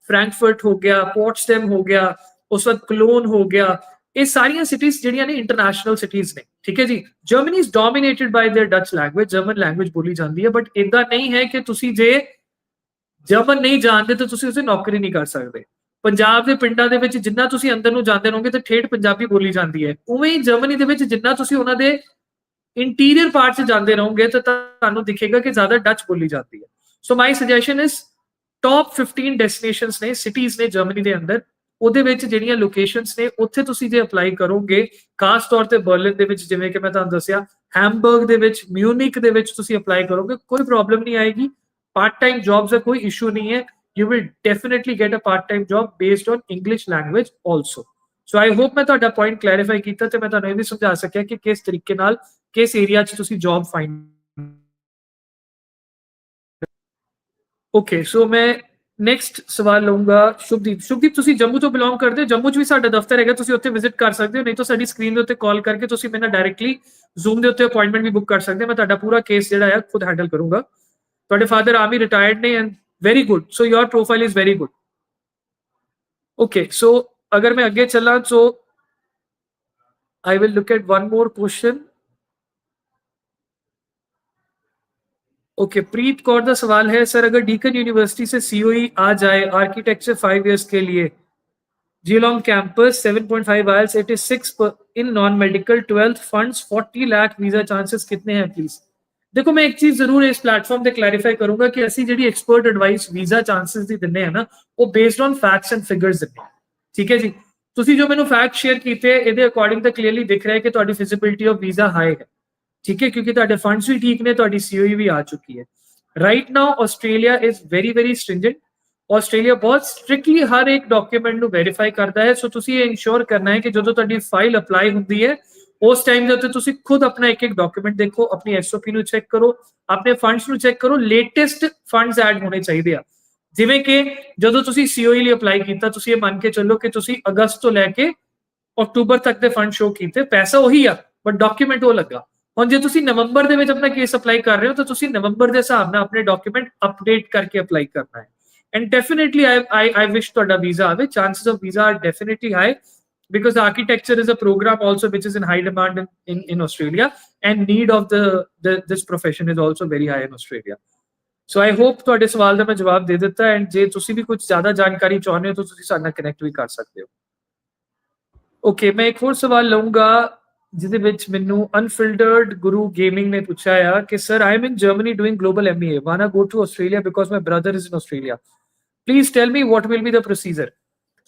ਫ੍ਰੈਂਕਫਰਟ ਹੋ ਗਿਆ ਪੋਰਟਸਟੈਮ ਹੋ ਗਿਆ ਉਸ ਵਕਤ ਕਲੋਨ ਹੋ ਗਿਆ ਇਹ ਸਾਰੀਆਂ ਸਿਟੀਜ਼ ਜਿਹੜੀਆਂ ਨੇ ਇੰਟਰਨੈਸ਼ਨਲ ਸਿਟੀਜ਼ ਨੇ ਠੀਕ ਹੈ ਜੀ Germany is dominated by their Dutch language German language ਬੋਲੀ ਜਾਂਦੀ ਹੈ ਬਟ ਇਦਾਂ ਨਹੀਂ ਹੈ ਕਿ ਤੁਸੀਂ ਜੇ ਜਰਮਨ ਨਹੀਂ ਜਾਣਦੇ ਤਾਂ ਤੁਸੀਂ ਉਸੇ ਨੌਕਰੀ ਨਹੀਂ ਕਰ ਸਕਦੇ ਪੰਜਾਬ ਦੇ ਪਿੰਡਾਂ ਦੇ ਵਿੱਚ ਜਿੰਨਾ ਤੁਸੀਂ ਅੰਦਰ ਨੂੰ ਜਾਂਦੇ ਰਹੋਗੇ ਤਾਂ ਠੇਠ ਪੰਜਾਬੀ ਬੋਲੀ ਜਾਂਦੀ ਹੈ ਉਵੇਂ ਹੀ ਜਰਮਨੀ ਦੇ ਵਿੱਚ ਜਿੰਨਾ ਤੁਸੀਂ ਉਹਨਾਂ ਦੇ ਇੰਟੀਰੀਅਰ ਪਾਰਟ 'ਚ ਜਾਂਦੇ ਰਹੋਗੇ ਤਾਂ ਤੁਹਾਨੂੰ ਦਿਖੇਗਾ ਕਿ ਜ਼ਿਆਦਾ ਡੱਚ ਬੋਲੀ ਜਾਂਦੀ ਹੈ। So my suggestion is top 15 destinations ਨੇ ਸਿਟੀਜ਼ ਨੇ ਜਰਮਨੀ ਦੇ ਅੰਦਰ। ਉਹਦੇ ਵਿੱਚ ਜਿਹੜੀਆਂ ਲੋਕੇਸ਼ਨਸ ਨੇ, ਉੱਥੇ ਤੁਸੀਂ ਜੇ ਅਪਲਾਈ ਕਰੋਗੇ, ਖਾਸ ਤੌਰ ਤੇ ਬਰਲਿਨ ਦੇ ਵਿੱਚ, ਜਿਵੇਂ ਕਿ ਮੈਂ ਤੁਹਾਨੂੰ ਦੱਸਿਆ ਹੈਮਬਰਗ ਦੇ ਵਿੱਚ ਮਿਊਨਿਕ ਦੇ ਵਿੱਚ ਤੁਸੀਂ ਅਪਲਾਈ ਕਰੋਗੇ, ਕੋਈ ਪ੍ਰੋਬਲਮ ਨਹੀਂ ਆਏਗੀ। ਪਾਰਟ ਟਾਈਮ ਜੌਬਸ ਦਾ ਕੋਈ ਇਸ਼ੂ ਨਹੀਂ ਹੈ। You will definitely get a part time job based on english language also so I hope ਮੈਂ ਤੁਹਾਡਾ ਪੁਆਇੰਟ ਕਲੈਰੀਫਾਈ ਕੀਤਾ ਤੇ ਮੈਂ ਤੁਹਾਨੂੰ ਇਹ ਵੀ ਸਮਝਾ ਸਕਿਆ ਕਿ ਕਿਸ ਤਰੀਕੇ ਨਾਲ, ਕਿਸ ਏਰੀਆ 'ਚ ਤੁਸੀਂ ਜੌਬ ਫਾਈਂਡ ਓਕੇ ਸੋ ਮੈਂ ਨੈਕਸਟ ਸਵਾਲ ਲਵਾਂਗਾ ਸ਼ੁਭਦੀਪ। ਸ਼ੁਭਦੀਪ, ਤੁਸੀਂ ਜੰਮੂ ਤੋਂ ਬਿਲੋਂਗ ਕਰਦੇ ਹੋ। ਜੰਮੂ 'ਚ ਵੀ ਸਾਡਾ ਦਫ਼ਤਰ ਹੈਗਾ, ਤੁਸੀਂ ਉੱਥੇ ਵਿਜ਼ਿਟ ਕਰ ਸਕਦੇ ਹੋ। ਨਹੀਂ ਤਾਂ ਸਾਡੀ ਸਕਰੀਨ ਦੇ ਉੱਤੇ ਕਾਲ ਕਰਕੇ ਤੁਸੀਂ ਮੇਰੇ ਨਾਲ ਡਾਇਰੈਕਟਲੀ ਜ਼ੂਮ ਦੇ ਉੱਤੇ ਅਪਾਇੰਟਮੈਂਟ ਵੀ ਬੁੱਕ ਕਰ ਸਕਦੇ ਹੋ। ਮੈਂ ਤੁਹਾਡਾ ਪੂਰਾ ਕੇਸ ਜਿਹੜਾ ਹੈ ਖੁਦ ਹੈਂਡਲ ਕਰੂੰਗਾ। ਤੁਹਾਡੇ ਫਾਦਰ ਆਰਮੀ ਰਿਟਾਇਰਡ ਨੇ and very good so your profile is very good okay so अगर मैं आगे चला so I will look at one more question okay Preet Kaur का सवाल है सर अगर डीकन यूनिवर्सिटी से सीओई आ जाए आर्किटेक्चर फाइव इयर्स के लिए Geelong campus 7.5 IELTS 86 per, in non medical 12th funds 40 lakh visa chances कितने हैं प्लीज ਦੇਖੋ ਮੈਂ ਇੱਕ ਚੀਜ਼ ਜ਼ਰੂਰ ਇਸ ਪਲੇਟਫਾਰਮ ਤੇ ਕਲੈਰੀਫਾਈ ਕਰੂੰਗਾ ਕਿ ਅਸੀਂ ਜਿਹੜੀ ਐਕਸਪਰਟ ਐਡਵਾਈਸ ਵੀਜ਼ਾ ਚਾਂਸਸ ਦੀ ਦਿੰਨੇ ਆ ਨਾ ਉਹ based on facts and figures ਦਿੰਨੇ ਆ ਠੀਕ ਹੈ ਜੀ ਤੁਸੀਂ ਜੋ ਮੈਨੂੰ ਫੈਕਟ ਸ਼ੇਅਰ ਕੀਤੇ ਇਹਦੇ ਅਕੋਰਡਿੰਗ ਤਾਂ ਕਲੀਅਰਲੀ ਦਿਖ ਰਿਹਾ ਹੈ ਕਿ ਤੁਹਾਡੀ ਫਿਜ਼ੀਬਿਲਟੀ ਆਫ ਵੀਜ਼ਾ ਹਾਈ ਹੈ ਠੀਕ ਹੈ ਕਿਉਂਕਿ ਤੁਹਾਡੇ ਫੰਡਸ ਵੀ ਠੀਕ ਨੇ ਤੁਹਾਡੀ ਸੀਓਈ ਵੀ ਆ ਚੁੱਕੀ ਹੈ right now Australia is very very stringent Australia ਬਹੁਤ ਸਟ੍ਰਿਕਟਲੀ ਹਰ ਇੱਕ ਡਾਕੂਮੈਂਟ ਨੂੰ ਵੈਰੀਫਾਈ ਕਰਦਾ ਹੈ ਸੋ ਤੁਸੀਂ ਇਹ ਇਨਸ਼ੋਰ ਕਰਨਾ ਹੈ ਕਿ ਜਦੋਂ ਤੁਹਾਡੀ ਫਾਈਲ ਅਪਲਾਈ ਹੁੰਦੀ ਹੈ ਉਸ ਟਾਈਮ ਦੇ ਉੱਤੇ ਤੁਸੀਂ ਖੁਦ ਆਪਣਾ ਇੱਕ ਇੱਕ ਡਾਕੂਮੈਂਟ ਦੇਖੋ ਆਪਣੀ ਐਸਓਪੀ ਨੂੰ ਚੈੱਕ ਕਰੋ ਆਪਣੇ ਫੰਡਸ ਨੂੰ ਚੈੱਕ ਕਰੋ ਲੇਟੈਸਟ ਫੰਡਸ ਐਡ ਹੋਣੇ ਚਾਹੀਦੇ ਆ ਜਿਵੇਂ ਕਿ ਜਦੋਂ ਤੁਸੀਂ ਸੀਓਈ ਲਈ ਅਪਲਾਈ ਕੀਤਾ ਤੁਸੀਂ ਇਹ ਮੰਨ ਕੇ ਚੱਲੋ ਕਿ ਤੁਸੀਂ ਅਗਸਤ ਤੋਂ ਲੈ ਕੇ ਅਕਤੂਬਰ ਤੱਕ ਦੇ ਫੰਡ ਸ਼ੋ ਕੀਤੇ ਪੈਸਾ ਉਹੀ ਆ ਬਟ ਡਾਕੂਮੈਂਟ ਉਹ ਲੱਗਾ। ਹੁਣ ਜੇ ਤੁਸੀਂ ਨਵੰਬਰ ਦੇ ਵਿੱਚ ਆਪਣਾ ਕੇਸ ਅਪਲਾਈ ਕਰ ਰਹੇ ਹੋ ਤਾਂ ਤੁਸੀਂ ਨਵੰਬਰ ਦੇ ਹਿਸਾਬ ਨਾਲ ਆਪਣੇ ਡਾਕੂਮੈਂਟ ਅਪਡੇਟ ਕਰਕੇ ਅਪਲਾਈ ਕਰਨਾ ਹੈ। ਐਂਡ ਡੈਫੀਨਿਟਲੀ ਆਈ ਆਈ ਆਈ ਵਿਸ਼ ਤੁਹਾਡਾ ਵੀਜ਼ਾ ਆਵੇ। Chances of visa are definitely high because architecture is a program also which is in high demand in, in, in Australia and need of the, the this profession is also very high in Australia. So I hope ਤੁਹਾਡੇ ਸਵਾਲ ਦਾ ਮੈਂ ਜਵਾਬ ਦੇ ਦਿੱਤਾ ਐਂਡ ਜੇ ਤੁਸੀਂ ਵੀ ਕੁਝ ਜ਼ਿਆਦਾ ਜਾਣਕਾਰੀ ਚਾਹੁੰਦੇ ਹੋ ਤਾਂ ਤੁਸੀਂ ਸਾਡੇ ਨਾਲ ਕਨੈਕਟ ਵੀ ਕਰ ਸਕਦੇ ਹੋ। ਓਕੇ ਮੈਂ ਇੱਕ ਹੋਰ ਸਵਾਲ ਲਵਾਂਗਾ ਜਿਹਦੇ ਵਿੱਚ ਮੈਨੂੰ ਅਨਫਿਲਟਰਡ ਗੁਰੂ ਗੇਮਿੰਗ ਨੇ ਪੁੱਛਿਆ ਆ ਕਿ sir I am in Germany doing global MBA wanna go to Australia because my brother is in Australia please tell me what will be the procedure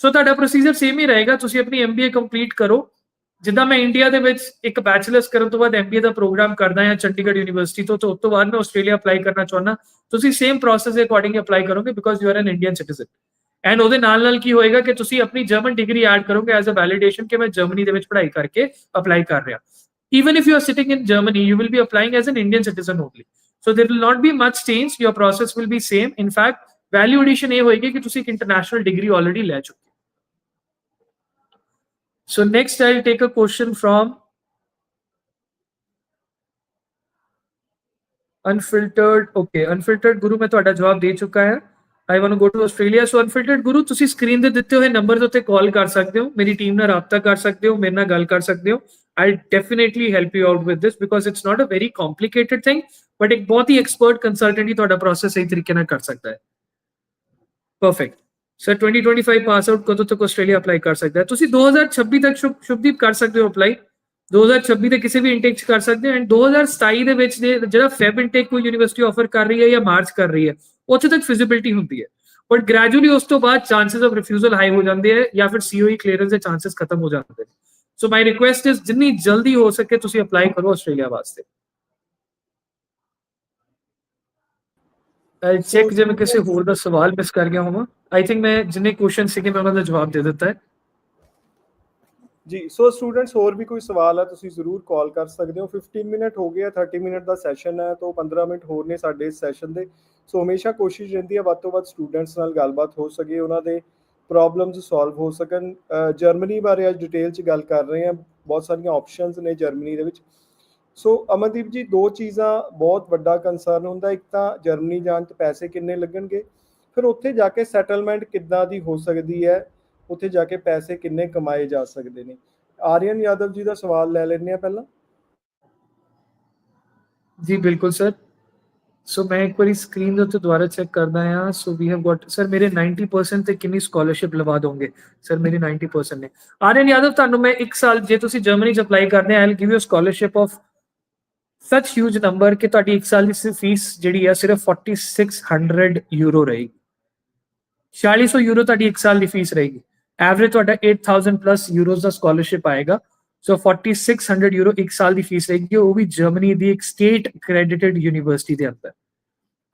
so ਤੁਹਾਡਾ ਪ੍ਰੋਸੀਜਰ ਸੇਮ ਹੀ ਰਹੇਗਾ, ਤੁਸੀਂ ਆਪਣੀ ਐਮਬੀਏ ਕੰਪਲੀਟ ਕਰੋ। ਜਿੱਦਾਂ ਮੈਂ ਇੰਡੀਆ ਦੇ ਵਿੱਚ ਇੱਕ ਬੈਚਲਰਸ ਕਰਨ ਤੋਂ ਬਾਅਦ ਐਮਬੀਏ ਦਾ ਪ੍ਰੋਗਰਾਮ ਕਰਦਾ ਹਾਂ ਚੰਡੀਗੜ੍ਹ ਯੂਨੀਵਰਸਿਟੀ ਤੋਂ ਤੋਂ ਉਸ ਤੋਂ ਬਾਅਦ ਮੈਂ ਆਸਟ੍ਰੇਲੀਆ ਅਪਲਾਈ ਕਰਨਾ ਚਾਹੁੰਦਾ। ਤੁਸੀਂ ਸੇਮ ਪ੍ਰੋਸੈਸ ਦੇ ਅਕੋਰਡਿੰਗ ਅਪਲਾਈ ਕਰੋਗੇ because you are an Indian citizen and ਉਹਦੇ ਨਾਲ ਨਾਲ ਕੀ ਹੋਏਗਾ ਕਿ ਤੁਸੀਂ ਆਪਣੀ ਜਰਮਨ ਡਿਗਰੀ ਐਡ ਕਰੋਗੇ ਐਜ਼ ਅ ਵੈਲੀਡੇਸ਼ਨ ਕਿ ਮੈਂ ਜਰਮਨੀ ਦੇ ਵਿੱਚ ਪੜ੍ਹਾਈ ਕਰਕੇ ਅਪਲਾਈ ਕਰ ਰਿਹਾ। Even if you are sitting in germany, you will be applying as an indian citizen only so there will not be much change, your process will be same in fact value addition ਇਹ ਹੋਏਗੀ ਕਿ ਤੁਸੀਂ ਇੱਕ ਇੰਟਰਨੈਸ਼ਨਲ ਡਿਗਰੀ ਆਲਰੇਡੀ ਲੈ ਚੁੱਕੇ So next I'll take a question from unfiltered okay unfiltered ਗੁਰੂ ਮੈਂ ਤੁਹਾਡਾ ਜਵਾਬ ਦੇ ਚੁੱਕਾ ਹਾਂ I want to go to Australia so unfiltered ਗੁਰੂ ਤੁਸੀਂ ਸਕਰੀਨ ਤੇ ਦਿੱਤੇ ਹੋਏ ਨੰਬਰ ਦੇ ਉੱਤੇ ਕਾਲ ਕਰ ਸਕਦੇ ਹੋ ਮੇਰੀ ਟੀਮ ਨਾਲ ਰਾਬਤਾ ਕਰ ਸਕਦੇ ਹੋ ਮੇਰੇ ਨਾਲ ਗੱਲ ਕਰ ਸਕਦੇ ਹੋ I'll definitely help you out with this because it's not a very complicated thing but ਇੱਕ ਬਹੁਤ ਹੀ ਐਕਸਪਰਟ ਕੰਸਲਟੈਂਟ ਹੀ ਤੁਹਾਡਾ ਪ੍ਰੋਸੈਸ ਸਹੀ ਤਰੀਕੇ ਨਾਲ ਕਰ ਸਕਦਾ ਹੈ ਪਰਫੈਕਟ Sir 2025 pass out ਕਦੋਂ ਤੱਕ ਆਸਟ੍ਰੇਲੀਆ ਅਪਲਾਈ ਕਰ ਸਕਦਾ ਹੈ? ਤੁਸੀਂ 2026 ਤੱਕ ਸ਼ੁਭਦੀਪ ਕਰ ਸਕਦੇ ਹੋ ਅਪਲਾਈ 2026 ਦੇ ਕਿਸੇ ਵੀ ਇਨਟੇਕ ਚ ਕਰ ਸਕਦੇ ਹੋ ਐਂਡ 2027 ਦੇ ਵਿੱਚ ਦੇ ਜਿਹੜਾ ਫੈਬ ਇਨਟੇਕ ਕੋਈ ਯੂਨੀਵਰਸਿਟੀ ਆਫਰ ਕਰ ਰਹੀ ਹੈ ਜਾਂ ਮਾਰਚ ਕਰ ਰਹੀ ਹੈ, ਉੱਥੇ ਤੱਕ ਫਿਜ਼ੀਬਿਲਟੀ ਹੁੰਦੀ ਹੈ। ਬਟ ਗ੍ਰੈਜੂਅਲੀ ਉਸ ਤੋਂ ਬਾਅਦ ਚਾਂਸਸ ਆਫ ਰਿਫਿਊਜ਼ਲ ਹਾਈ ਹੋ ਜਾਂਦੇ ਹੈ ਜਾਂ ਫਿਰ ਸੀਓਈ ਕਲੀਅਰੈਂਸ ਦੇ ਚਾਂਸਸ ਖਤਮ ਹੋ ਜਾਂਦੇ ਨੇ। ਸੋ ਮਾਈ ਰਿਕੁਐਸਟ ਇਜ਼ ਜਿੰਨੀ ਜਲਦੀ ਹੋ ਸਕੇ ਤੁਸੀਂ ਅਪਲਾਈ ਕਰੋ ਆਸਟ੍ਰੇਲੀਆ ਵਾਸਤੇ। ਆਈ ਚੈੱਕ ਜੇ ਮੈਂ ਕਿਸੇ ਹੋਰ ਦਾ ਸਵਾਲ ਮਿਸ ਕਰ ਗਿਆ ਹੋਵਾਂ ਆਈ ਥਿੰਕ ਮੈਂ ਜਿੰਨੇ ਕੁਐਸਚਨ ਸੀਗੇ ਮੈਂ ਉਹਨਾਂ ਦਾ ਜਵਾਬ ਦੇ ਦਿੱਤਾ ਹੈ ਜੀ ਸੋ ਸਟੂਡੈਂਟਸ ਹੋਰ ਵੀ ਕੋਈ ਸਵਾਲ ਹੈ ਤੁਸੀਂ ਜ਼ਰੂਰ ਕਾਲ ਕਰ ਸਕਦੇ ਹੋ 15 ਮਿੰਟ ਹੋ ਗਏ ਆ 30 ਮਿੰਟ ਦਾ ਸੈਸ਼ਨ ਹੈ ਤੋਂ 15 ਮਿੰਟ ਹੋਰ ਨੇ ਸਾਡੇ ਇਸ ਸੈਸ਼ਨ ਦੇ ਸੋ ਹਮੇਸ਼ਾ ਕੋਸ਼ਿਸ਼ ਰਹਿੰਦੀ ਹੈ ਵੱਧ ਤੋਂ ਵੱਧ ਸਟੂਡੈਂਟਸ ਨਾਲ ਗੱਲਬਾਤ ਹੋ ਸਕੇ, ਉਹਨਾਂ ਦੇ ਪ੍ਰੋਬਲਮਸ ਸੋਲਵ ਹੋ ਸਕਣ। ਜਰਮਨੀ ਬਾਰੇ ਅੱਜ ਡਿਟੇਲ 'ਚ ਗੱਲ ਕਰ ਰਹੇ ਹਾਂ। ਬਹੁਤ ਸਾਰੀਆਂ ਆਪਸ਼ਨਸ ਨੇ ਜਰਮਨੀ ਦੇ ਵਿੱਚ। ਸੋ ਅਮਨਦੀਪ ਜੀ ਦੋ ਚੀਜ਼ਾਂ ਬਹੁਤ ਵੱਡਾ ਕੰਸਰਨ ਹੁੰਦਾ। ਇੱਕ ਤਾਂ ਜਰਮਨੀ ਜਾਣ 'ਚ ਪੈਸੇ ਕਿੰਨੇ ਲੱਗਣਗੇ? ਫਿਰ ਉੱਥੇ ਜਾ ਕੇ ਸੈਟਲਮੈਂਟ ਕਿੱਦਾਂ ਦੀ ਹੋ ਸਕਦੀ ਹੈ? ਉੱਥੇ ਜਾ ਕੇ ਪੈਸੇ ਕਿੰਨੇ ਕਮਾਏ ਜਾ ਸਕਦੇ ਨੇ? ਆਰੀਅਨ ਯਾਦਵ ਜੀ ਦਾ ਸਵਾਲ ਲੈ ਲੈਂਦੇ ਆ ਪਹਿਲਾਂ। ਜੀ, ਬਿਲਕੁਲ ਸਰ। ਸੋ ਮੈਂ ਇੱਕ ਵਾਰੀ ਸਕਰੀਨ ਦੇ ਉੱਤੇ ਦੁਬਾਰਾ ਚੈੱਕ ਕਰਦਾ ਆ so we have got sir, ਮੇਰੇ 90% ਤੇ ਕਿੰਨੀ ਸਕਾਲਰਸ਼ਿਪ ਲਵਾ ਦੋਗੇ? ਸਰ, ਮੇਰੇ 90% ਨੇ। ਆਰਿਆਨ ਯਾਦਵ, ਤੁਹਾਨੂੰ ਮੈਂ ਇੱਕ ਸਾਲ ਜੇ ਤੁਸੀਂ ਜਰਮਨੀ ਚ ਅਪਲਾਈ ਕਰਦੇ ਆ I give you scholarship of such huge number ਕਿ ਤੁਹਾਡੀ ਇੱਕ ਸਾਲ ਦੀ ਫੀਸ ਜਿਹੜੀ ਆ ਸਿਰਫ 4600 ਯੂਰੋ ਰਹੇਗੀ। 4600 ਯੂਰੋ ਤੁਹਾਡੀ ਇੱਕ ਸਾਲ ਦੀ ਫੀਸ ਰਹੇਗੀ। ਐਵਰੇਜ ਤੁਹਾਡਾ 8000 ਪਲੱਸ ਯੂਰੋਜ਼ ਦਾ ਸਕਾਲਰਸ਼ਿਪ ਆਏਗਾ। ਸੋ 4600 ਯੂਰੋ ਇੱਕ ਸਾਲ ਦੀ ਫੀਸ ਰਹੇਗੀ। ਉਹ ਵੀ ਜਰਮਨੀ ਦੀ ਇੱਕ ਸਟੇਟ ਕ੍ਰੈਡੀਟਡ ਯੂਨੀਵਰਸਿਟੀ ਦੇ ਅੰਦਰ।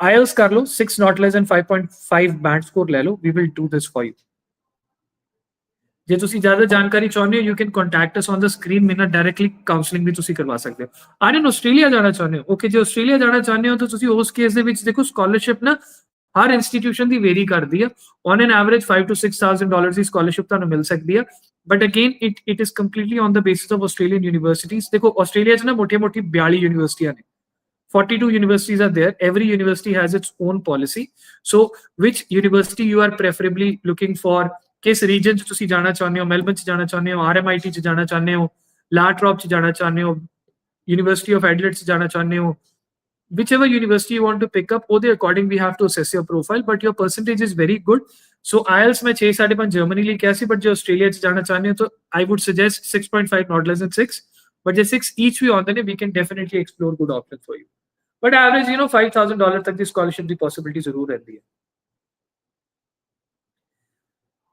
ਆਇਲਸ ਕਰ ਲਓ। 6 not less than 5.5 band score ਲੈ ਲਓ। We will do this for you ਜੇ ਤੁਸੀਂ ਜ਼ਿਆਦਾ ਜਾਣਕਾਰੀ ਚਾਹੁੰਦੇ ਹੋ you can contact us on the screen ਮੇਰੇ ਨਾਲ ਡਾਇਰੈਕਟਲੀ ਕਾਉਂਸਲਿੰਗ ਵੀ ਤੁਸੀਂ ਕਰਵਾ ਸਕਦੇ ਹੋ। ਆਰਨ ਆਸਟ੍ਰੇਲੀਆ ਜਾਣਾ ਚਾਹੁੰਦੇ ਹੋ? ਓਕੇ ਜੇ ਆਸਟ੍ਰੇਲੀਆ ਜਾਣਾ ਚਾਹੁੰਦੇ ਹੋ, ਤਾਂ ਤੁਸੀਂ ਉਸ ਕੇਸ ਦੇ ਵਿੱਚ ਦੇਖੋ ਸਕਾਲਰਸ਼ਿਪ ਨਾ ਹਰ ਇੰਸਟੀਟਿਊਸ਼ਨ ਦੀ ਵੇਰੀ ਕਰਦੀ ਆ। On an average 5 to 6000 dollars the scholarship ਤੁਹਾਨੂੰ ਮਿਲ ਸਕਦੀ ਆ। But again it it is completely on the basis of Australian universities ਦੇਖੋ, ਆਸਟ੍ਰੇਲੀਆ 'ਚ ਨਾ ਮੋਟੀ-ਮੋਟੀ 42 ਯੂਨੀਵਰਸਿਟੀਆਂ ਨੇ। 42 universities are there. Every university has its own policy. So, which university you are preferably looking for? ਕਿਸ ਰੀਜਨ 'ਚ ਤੁਸੀਂ ਜਾਣਾ ਚਾਹੁੰਦੇ ਹੋ ਮੈਲਬਨ 'ਚ ਜਾਣਾ ਚਾਹੁੰਦੇ ਹੋ ਆਰਐਮਆਈਟੀ 'ਚ ਜਾਣਾ ਚਾਹੁੰਦੇ ਹੋ ਲਾਟਰੌਪ 'ਚ ਜਾਣਾ ਚਾਹੁੰਦੇ ਹੋ ਯੂਨੀਵਰਸਿਟੀ ਆਫ ਐਡਲੇਟ 'ਚ ਜਾਣਾ ਚਾਹੁੰਦੇ ਹੋ whichever university you want to pick up ਉਹਦੇ according we have to assess your profile but your percentage is very good so IELTS ਮੈਂ 6 5.5 ਜਰਮਨੀ ਲਈ ਕਿਹਾ ਸੀ ਬਟ ਜੇ ਆਸਟ੍ਰੇਲੀਆ 'ਚ ਜਾਣਾ ਚਾਹੁੰਦੇ ਹੋ ਤਾਂ I would suggest 6.5 not less than 6 but ਜੇ 6 each ਵੀ ਆਉਂਦੇ ਨੇ we can definitely explore good options for you but average you know 5000 dollar ਤੱਕ ਦੀ ਸਕਾਲਰਸ਼ਿਪ ਦੀ ਪੋਸਿਬਿਲਿਟੀ ਜ਼ਰੂਰ ਰਹਿੰਦੀ ਹੈ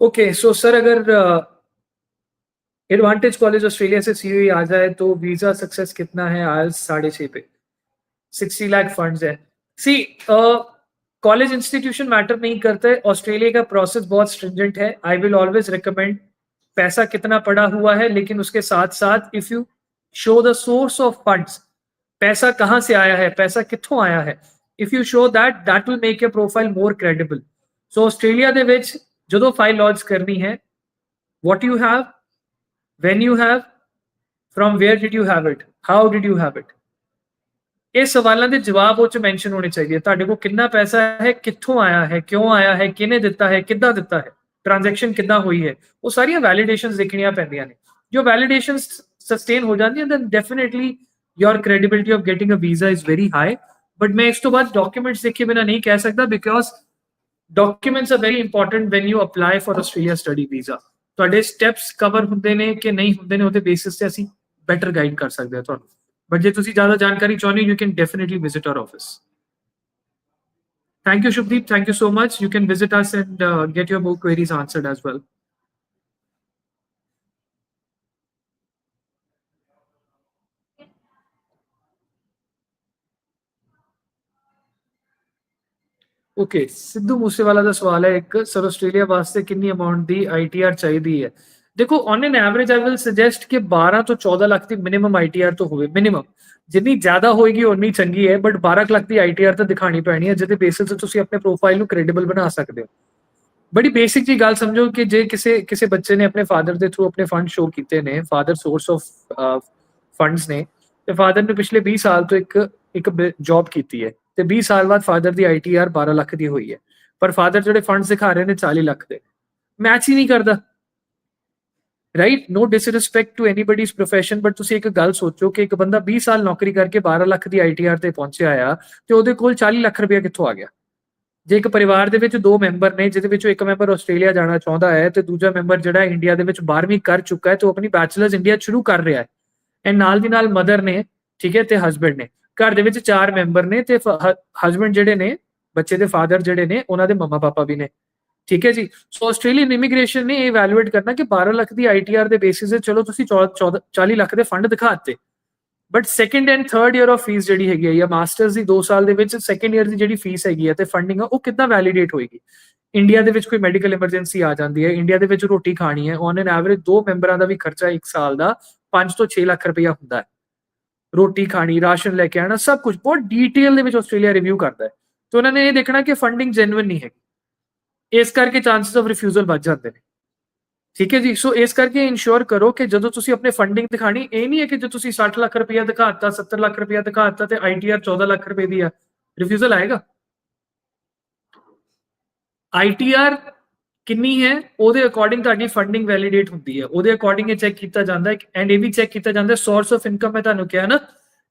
ओके सो सर अगर एडवांटेज कॉलेज ऑस्ट्रेलिया से सीओई आ जाए तो वीजा सक्सेस कितना है आयल्स साढ़े छः पे सिक्सटी लाख फंड्स है सी कॉलेज इंस्टीट्यूशन मैटर नहीं करते ऑस्ट्रेलिया का प्रोसेस बहुत स्ट्रिंजेंट है आई विल ऑलवेज रिकमेंड पैसा कितना पड़ा हुआ है लेकिन उसके साथ साथ if you show the source of funds पैसा कहाँ से आया है पैसा कितों आया है if you show that that will make your profile more credible so Australia ਦੇ ਵਿੱਚ ਜਦੋਂ ਫਾਈਲ ਲੌਂਚ ਕਰਨੀ ਹੈ what you have, when you have, from where did you have it, how did you have it? ਇਹ ਸਵਾਲਾਂ ਦੇ ਜਵਾਬ ਉਹ ਚ ਮੈਂਸ਼ਨ ਹੋਣੇ ਚਾਹੀਦੇ ਤੁਹਾਡੇ ਕੋਲ ਕਿੰਨਾ ਪੈਸਾ ਹੈ ਕਿੱਥੋਂ ਆਇਆ ਹੈ ਕਿਉਂ ਆਇਆ ਹੈ ਕਿਹਨੇ ਦਿੱਤਾ ਹੈ ਕਿੱਦਾਂ ਦਿੱਤਾ ਹੈ ਟ੍ਰਾਂਜੈਕਸ਼ਨ ਕਿੱਦਾਂ ਹੋਈ ਹੈ ਉਹ ਸਾਰੀਆਂ ਵੈਲੀਡੇਸ਼ਨਸ ਦੇਖਣੀਆਂ ਪੈਂਦੀਆਂ ਨੇ ਜੋ ਵੈਲੀਡੇਸ਼ਨਸ ਸਸਟੇਨ ਹੋ ਜਾਂਦੀਆਂ then definitely your credibility of getting a visa is very high but ਮੈਂ ਇਸ ਤੋਂ ਬਾਅਦ ਡਾਕੂਮੈਂਟਸ ਦੇਖੇ ਬਿਨਾ ਨਹੀਂ ਕਹਿ ਸਕਦਾ because documents are very important when you apply for Australia study visa ਤੁਹਾਡੇ ਸਟੈਪਸ ਕਵਰ ਹੁੰਦੇ ਨੇ ਕਿ ਨਹੀਂ ਹੁੰਦੇ ਨੇ, ਉਹਦੇ ਬੇਸਿਸ ਤੇ ਅਸੀਂ ਬੈਟਰ ਗਾਈਡ ਕਰ ਸਕਦੇ ਹਾਂ ਤੁਹਾਨੂੰ। ਬਟ ਜੇ ਤੁਸੀਂ ਜ਼ਿਆਦਾ ਜਾਣਕਾਰੀ ਚਾਹੁੰਦੇ ਹੋ you can definitely visit our office thank you Shubhdeep thank you so much you can visit us and get your more queries answered as well okay Sidhu Moosewala ਦਾ ਸਵਾਲ ਹੈ ਇੱਕ ਸਰ ਆਸਟ੍ਰੇਲੀਆ ਵਾਸਤੇ ਕਿੰਨੀ ਅਮਾਉਂਟ ਦੀ ਆਈਟੀਆਰ ਚਾਹੀਦੀ ਹੈ ਦੇਖੋ on an average I will suggest ਕਿ 12 ਤੋਂ 14 ਲੱਖ ਦੀ ਮਿਨੀਮਮ ਆਈਟੀਆਰ ਤੋਂ ਹੋਵੇ ਮਿਨੀਮਮ ਜਿੰਨੀ ਜ਼ਿਆਦਾ ਹੋਏਗੀ ਉਨੀ ਚੰਗੀ ਹੈ ਬਟ 12 ਲੱਖ ਦੀ ਆਈਟੀਆਰ ਤਾਂ ਦਿਖਾਣੀ ਪੈਣੀ ਹੈ ਜਿਹਦੇ ਬੇਸਿਸ ਤੇ ਤੁਸੀਂ ਆਪਣੇ ਪ੍ਰੋਫਾਈਲ ਨੂੰ ਕ੍ਰੈਡੀਬਲ ਬਣਾ ਸਕਦੇ ਹੋ ਬੜੀ ਬੇਸਿਕ ਜੀ ਗੱਲ ਸਮਝੋ ਕਿ ਜੇ ਕਿਸੇ ਕਿਸੇ ਬੱਚੇ ਨੇ ਆਪਣੇ ਫਾਦਰ ਦੇ ਥਰੂ ਆਪਣੇ ਫੰਡ ਸ਼ੋ ਕੀਤੇ ਨੇ ਫਾਦਰ ਸੋਰਸ ਆਫ ਫੰਡਸ ਨੇ ਤੇ ਫਾਦਰ ਨੇ ਪਿਛਲੇ 20 ਸਾਲ ਤੋਂ ਇੱਕ ਇੱਕ ਜੌਬ ਕੀਤੀ ਹੈ ਤੇ 20 ਸਾਲ ਬਾਅਦ ਫਾਦਰ ਦੀ ਆਈਟੀਆਰ 12 ਲੱਖ ਦੀ ਹੋਈ ਹੈ। ਪਰ ਫਾਦਰ ਜਿਹੜੇ ਫੰਡਸ ਦਿਖਾ ਰਹੇ ਨੇ 40 ਲੱਖ ਦੇ। ਮੈਚ ਹੀ ਨਹੀਂ ਕਰਦਾ। Right no disrespect to anybody's profession but ਤੁਸੀਂ ਇੱਕ ਗੱਲ ਸੋਚੋ ਕਿ ਇੱਕ ਬੰਦਾ 20 ਸਾਲ ਨੌਕਰੀ ਕਰਕੇ 12 ਲੱਖ ਦੀ ਆਈਟੀਆਰ ਤੇ ਪਹੁੰਚਿਆ ਆ, ਤੇ ਉਹਦੇ ਕੋਲ 40 ਲੱਖ ਰੁਪਏ ਕਿੱਥੋਂ ਆ ਗਿਆ? ਜੇ ਇੱਕ ਪਰਿਵਾਰ ਦੇ ਵਿੱਚ ਦੋ ਮੈਂਬਰ ਨੇ, ਜਿਹਦੇ ਵਿੱਚੋਂ ਇੱਕ ਮੈਂਬਰ ਆਸਟ੍ਰੇਲੀਆ ਜਾਣਾ ਚਾਹੁੰਦਾ ਹੈ, ਤੇ ਦੂਜਾ ਮੈਂਬਰ ਜਿਹੜਾ ਇੰਡੀਆ ਦੇ ਵਿੱਚ 12ਵੀਂ ਕਰ ਚੁੱਕਾ ਹੈ, ਤੇ ਉਹ ਆਪਣੀ ਬੈਚਲਰਸ ਇੰਡੀਆ ਸ਼ੁਰੂ ਕਰ ਰਿਹਾ ਹੈ। ਐਂਡ ਨਾਲ ਦੀ ਨਾਲ ਮਦਰ ਨੇ, ਠੀਕ ਹੈ, ਤੇ ਹਸਬੰਡ ਨੇ। ਘਰ ਦੇ ਵਿੱਚ ਚਾਰ ਮੈਂਬਰ ਨੇ ਤੇ ਹਸਬੰਡ ਜਿਹੜੇ ਨੇ, ਬੱਚੇ ਦੇ ਫਾਦਰ ਜਿਹੜੇ ਨੇ, ਉਹਨਾਂ ਦੇ ਮਮਾ ਪਾਪਾ ਵੀ ਨੇ। ਠੀਕ ਹੈ ਜੀ? ਸੋ ਆਸਟ੍ਰੇਲੀਅਨ ਇਮੀਗ੍ਰੇਸ਼ਨ ਨੇ ਇਹ ਇਵੈਲੂਏਟ ਕਰਨਾ ਕਿ 12 ਲੱਖ ਦੀ ਆਈਟੀਆਰ ਦੇ ਬੇਸਿਸ ਤੇ ਚਲੋ ਤੁਸੀਂ 40 ਲੱਖ ਦੇ ਫੰਡ ਦਿਖਾ ਦਿੱਤੇ। But second and third year of fees ਜਿਹੜੀ ਹੈਗੀ ਹੈ ਜਾਂ ਮਾਸਟਰਸ ਦੀ 2 ਸਾਲ ਦੇ ਵਿੱਚ ਸੈਕੰਡ ਇਅਰ ਦੀ ਜਿਹੜੀ ਫੀਸ ਹੈਗੀ ਹੈ ਤੇ ਫੰਡਿੰਗ ਆ, ਉਹ ਕਿੱਦਾਂ ਵੈਲੀਡੇਟ ਹੋਏਗੀ? ਇੰਡੀਆ ਦੇ ਵਿੱਚ ਕੋਈ ਮੈਡੀਕਲ ਐਮਰਜੈਂਸੀ ਆ ਜਾਂਦੀ ਹੈ ਇੰਡੀਆ ਦੇ ਵਿੱਚ ਰੋਟੀ ਖਾਣੀ ਹੈ ਔਨ ਐਨ ਐਵਰੇਜ ਦੋ ਮੈਂਬਰਾਂ ਦਾ ਵੀ ਖਰਚਾ 1 ਸਾਲ ਦਾ 5 ਤੋਂ 6 ਲੱਖ ਰੁਪਇਆ ਹੁੰਦਾ ਹੈ। ਰੋਟੀ ਖਾਣੀ ਰਾਸ਼ਨ ਲੈ ਕੇ ਆਣਾ ਸਭ ਕੁਝ ਬਹੁਤ ਡੀਟੇਲ ਦੇ ਵਿੱਚ ਆਸਟ੍ਰੇਲੀਆ ਰਿਵਿਊ ਕਰਦਾ ਹੈ। ਤੇ ਉਹਨਾਂ ਨੇ ਇਹ ਦੇਖਣਾ ਕਿ ਫੰਡਿੰਗ ਜੈਨੂਇਨ ਨਹੀਂ ਹੈਗੀ। ਇਸ ਕਰਕੇ ਚਾਂਸਸ ਆਫ ਰਿਫਿਊਜ਼ਲ ਵੱਧ ਜਾਂਦੇ ਨੇ। ਠੀਕ ਹੈ ਜੀ? ਸੋ ਇਸ ਕਰਕੇ ਇਨਸ਼ੋਰ ਕਰੋ ਕਿ ਜਦੋਂ ਤੁਸੀਂ ਆਪਣੇ ਫੰਡਿੰਗ ਦਿਖਾਣੀ ਇਹ ਨਹੀਂ ਹੈ ਕਿ ਜੇ ਤੁਸੀਂ 60 ਲੱਖ ਰੁਪਇਆ ਦਿਖਾਤਾ 70 ਲੱਖ ਰੁਪਇਆ ਦਿਖਾਤਾ ਤੇ ਆਈਟੀਆਰ 14 ਲੱਖ ਰੁਪਏ ਦੀ ਆ ਰਿਫਿਊਜ਼ਲ ਆਏਗਾ? ਆਈਟੀਆਰ ਕਿੰਨੀ ਹੈ, ਉਹਦੇ ਅਕੋਰਡਿੰਗ ਤੁਹਾਡੀ ਫੰਡਿੰਗ ਵੈਲੀਡੇਟ ਹੁੰਦੀ ਹੈ। ਉਹਦੇ ਅਕੋਰਡਿੰਗ ਇਹ ਚੈੱਕ ਕੀਤਾ ਜਾਂਦਾ ਹੈ ਐਂਡ ਇਹ ਵੀ ਚੈੱਕ ਕੀਤਾ ਜਾਂਦਾ ਹੈ ਸੋਰਸ ਆਫ ਇਨਕਮ ਮੈਂ ਤੁਹਾਨੂੰ ਕਿਹਾ ਨਾ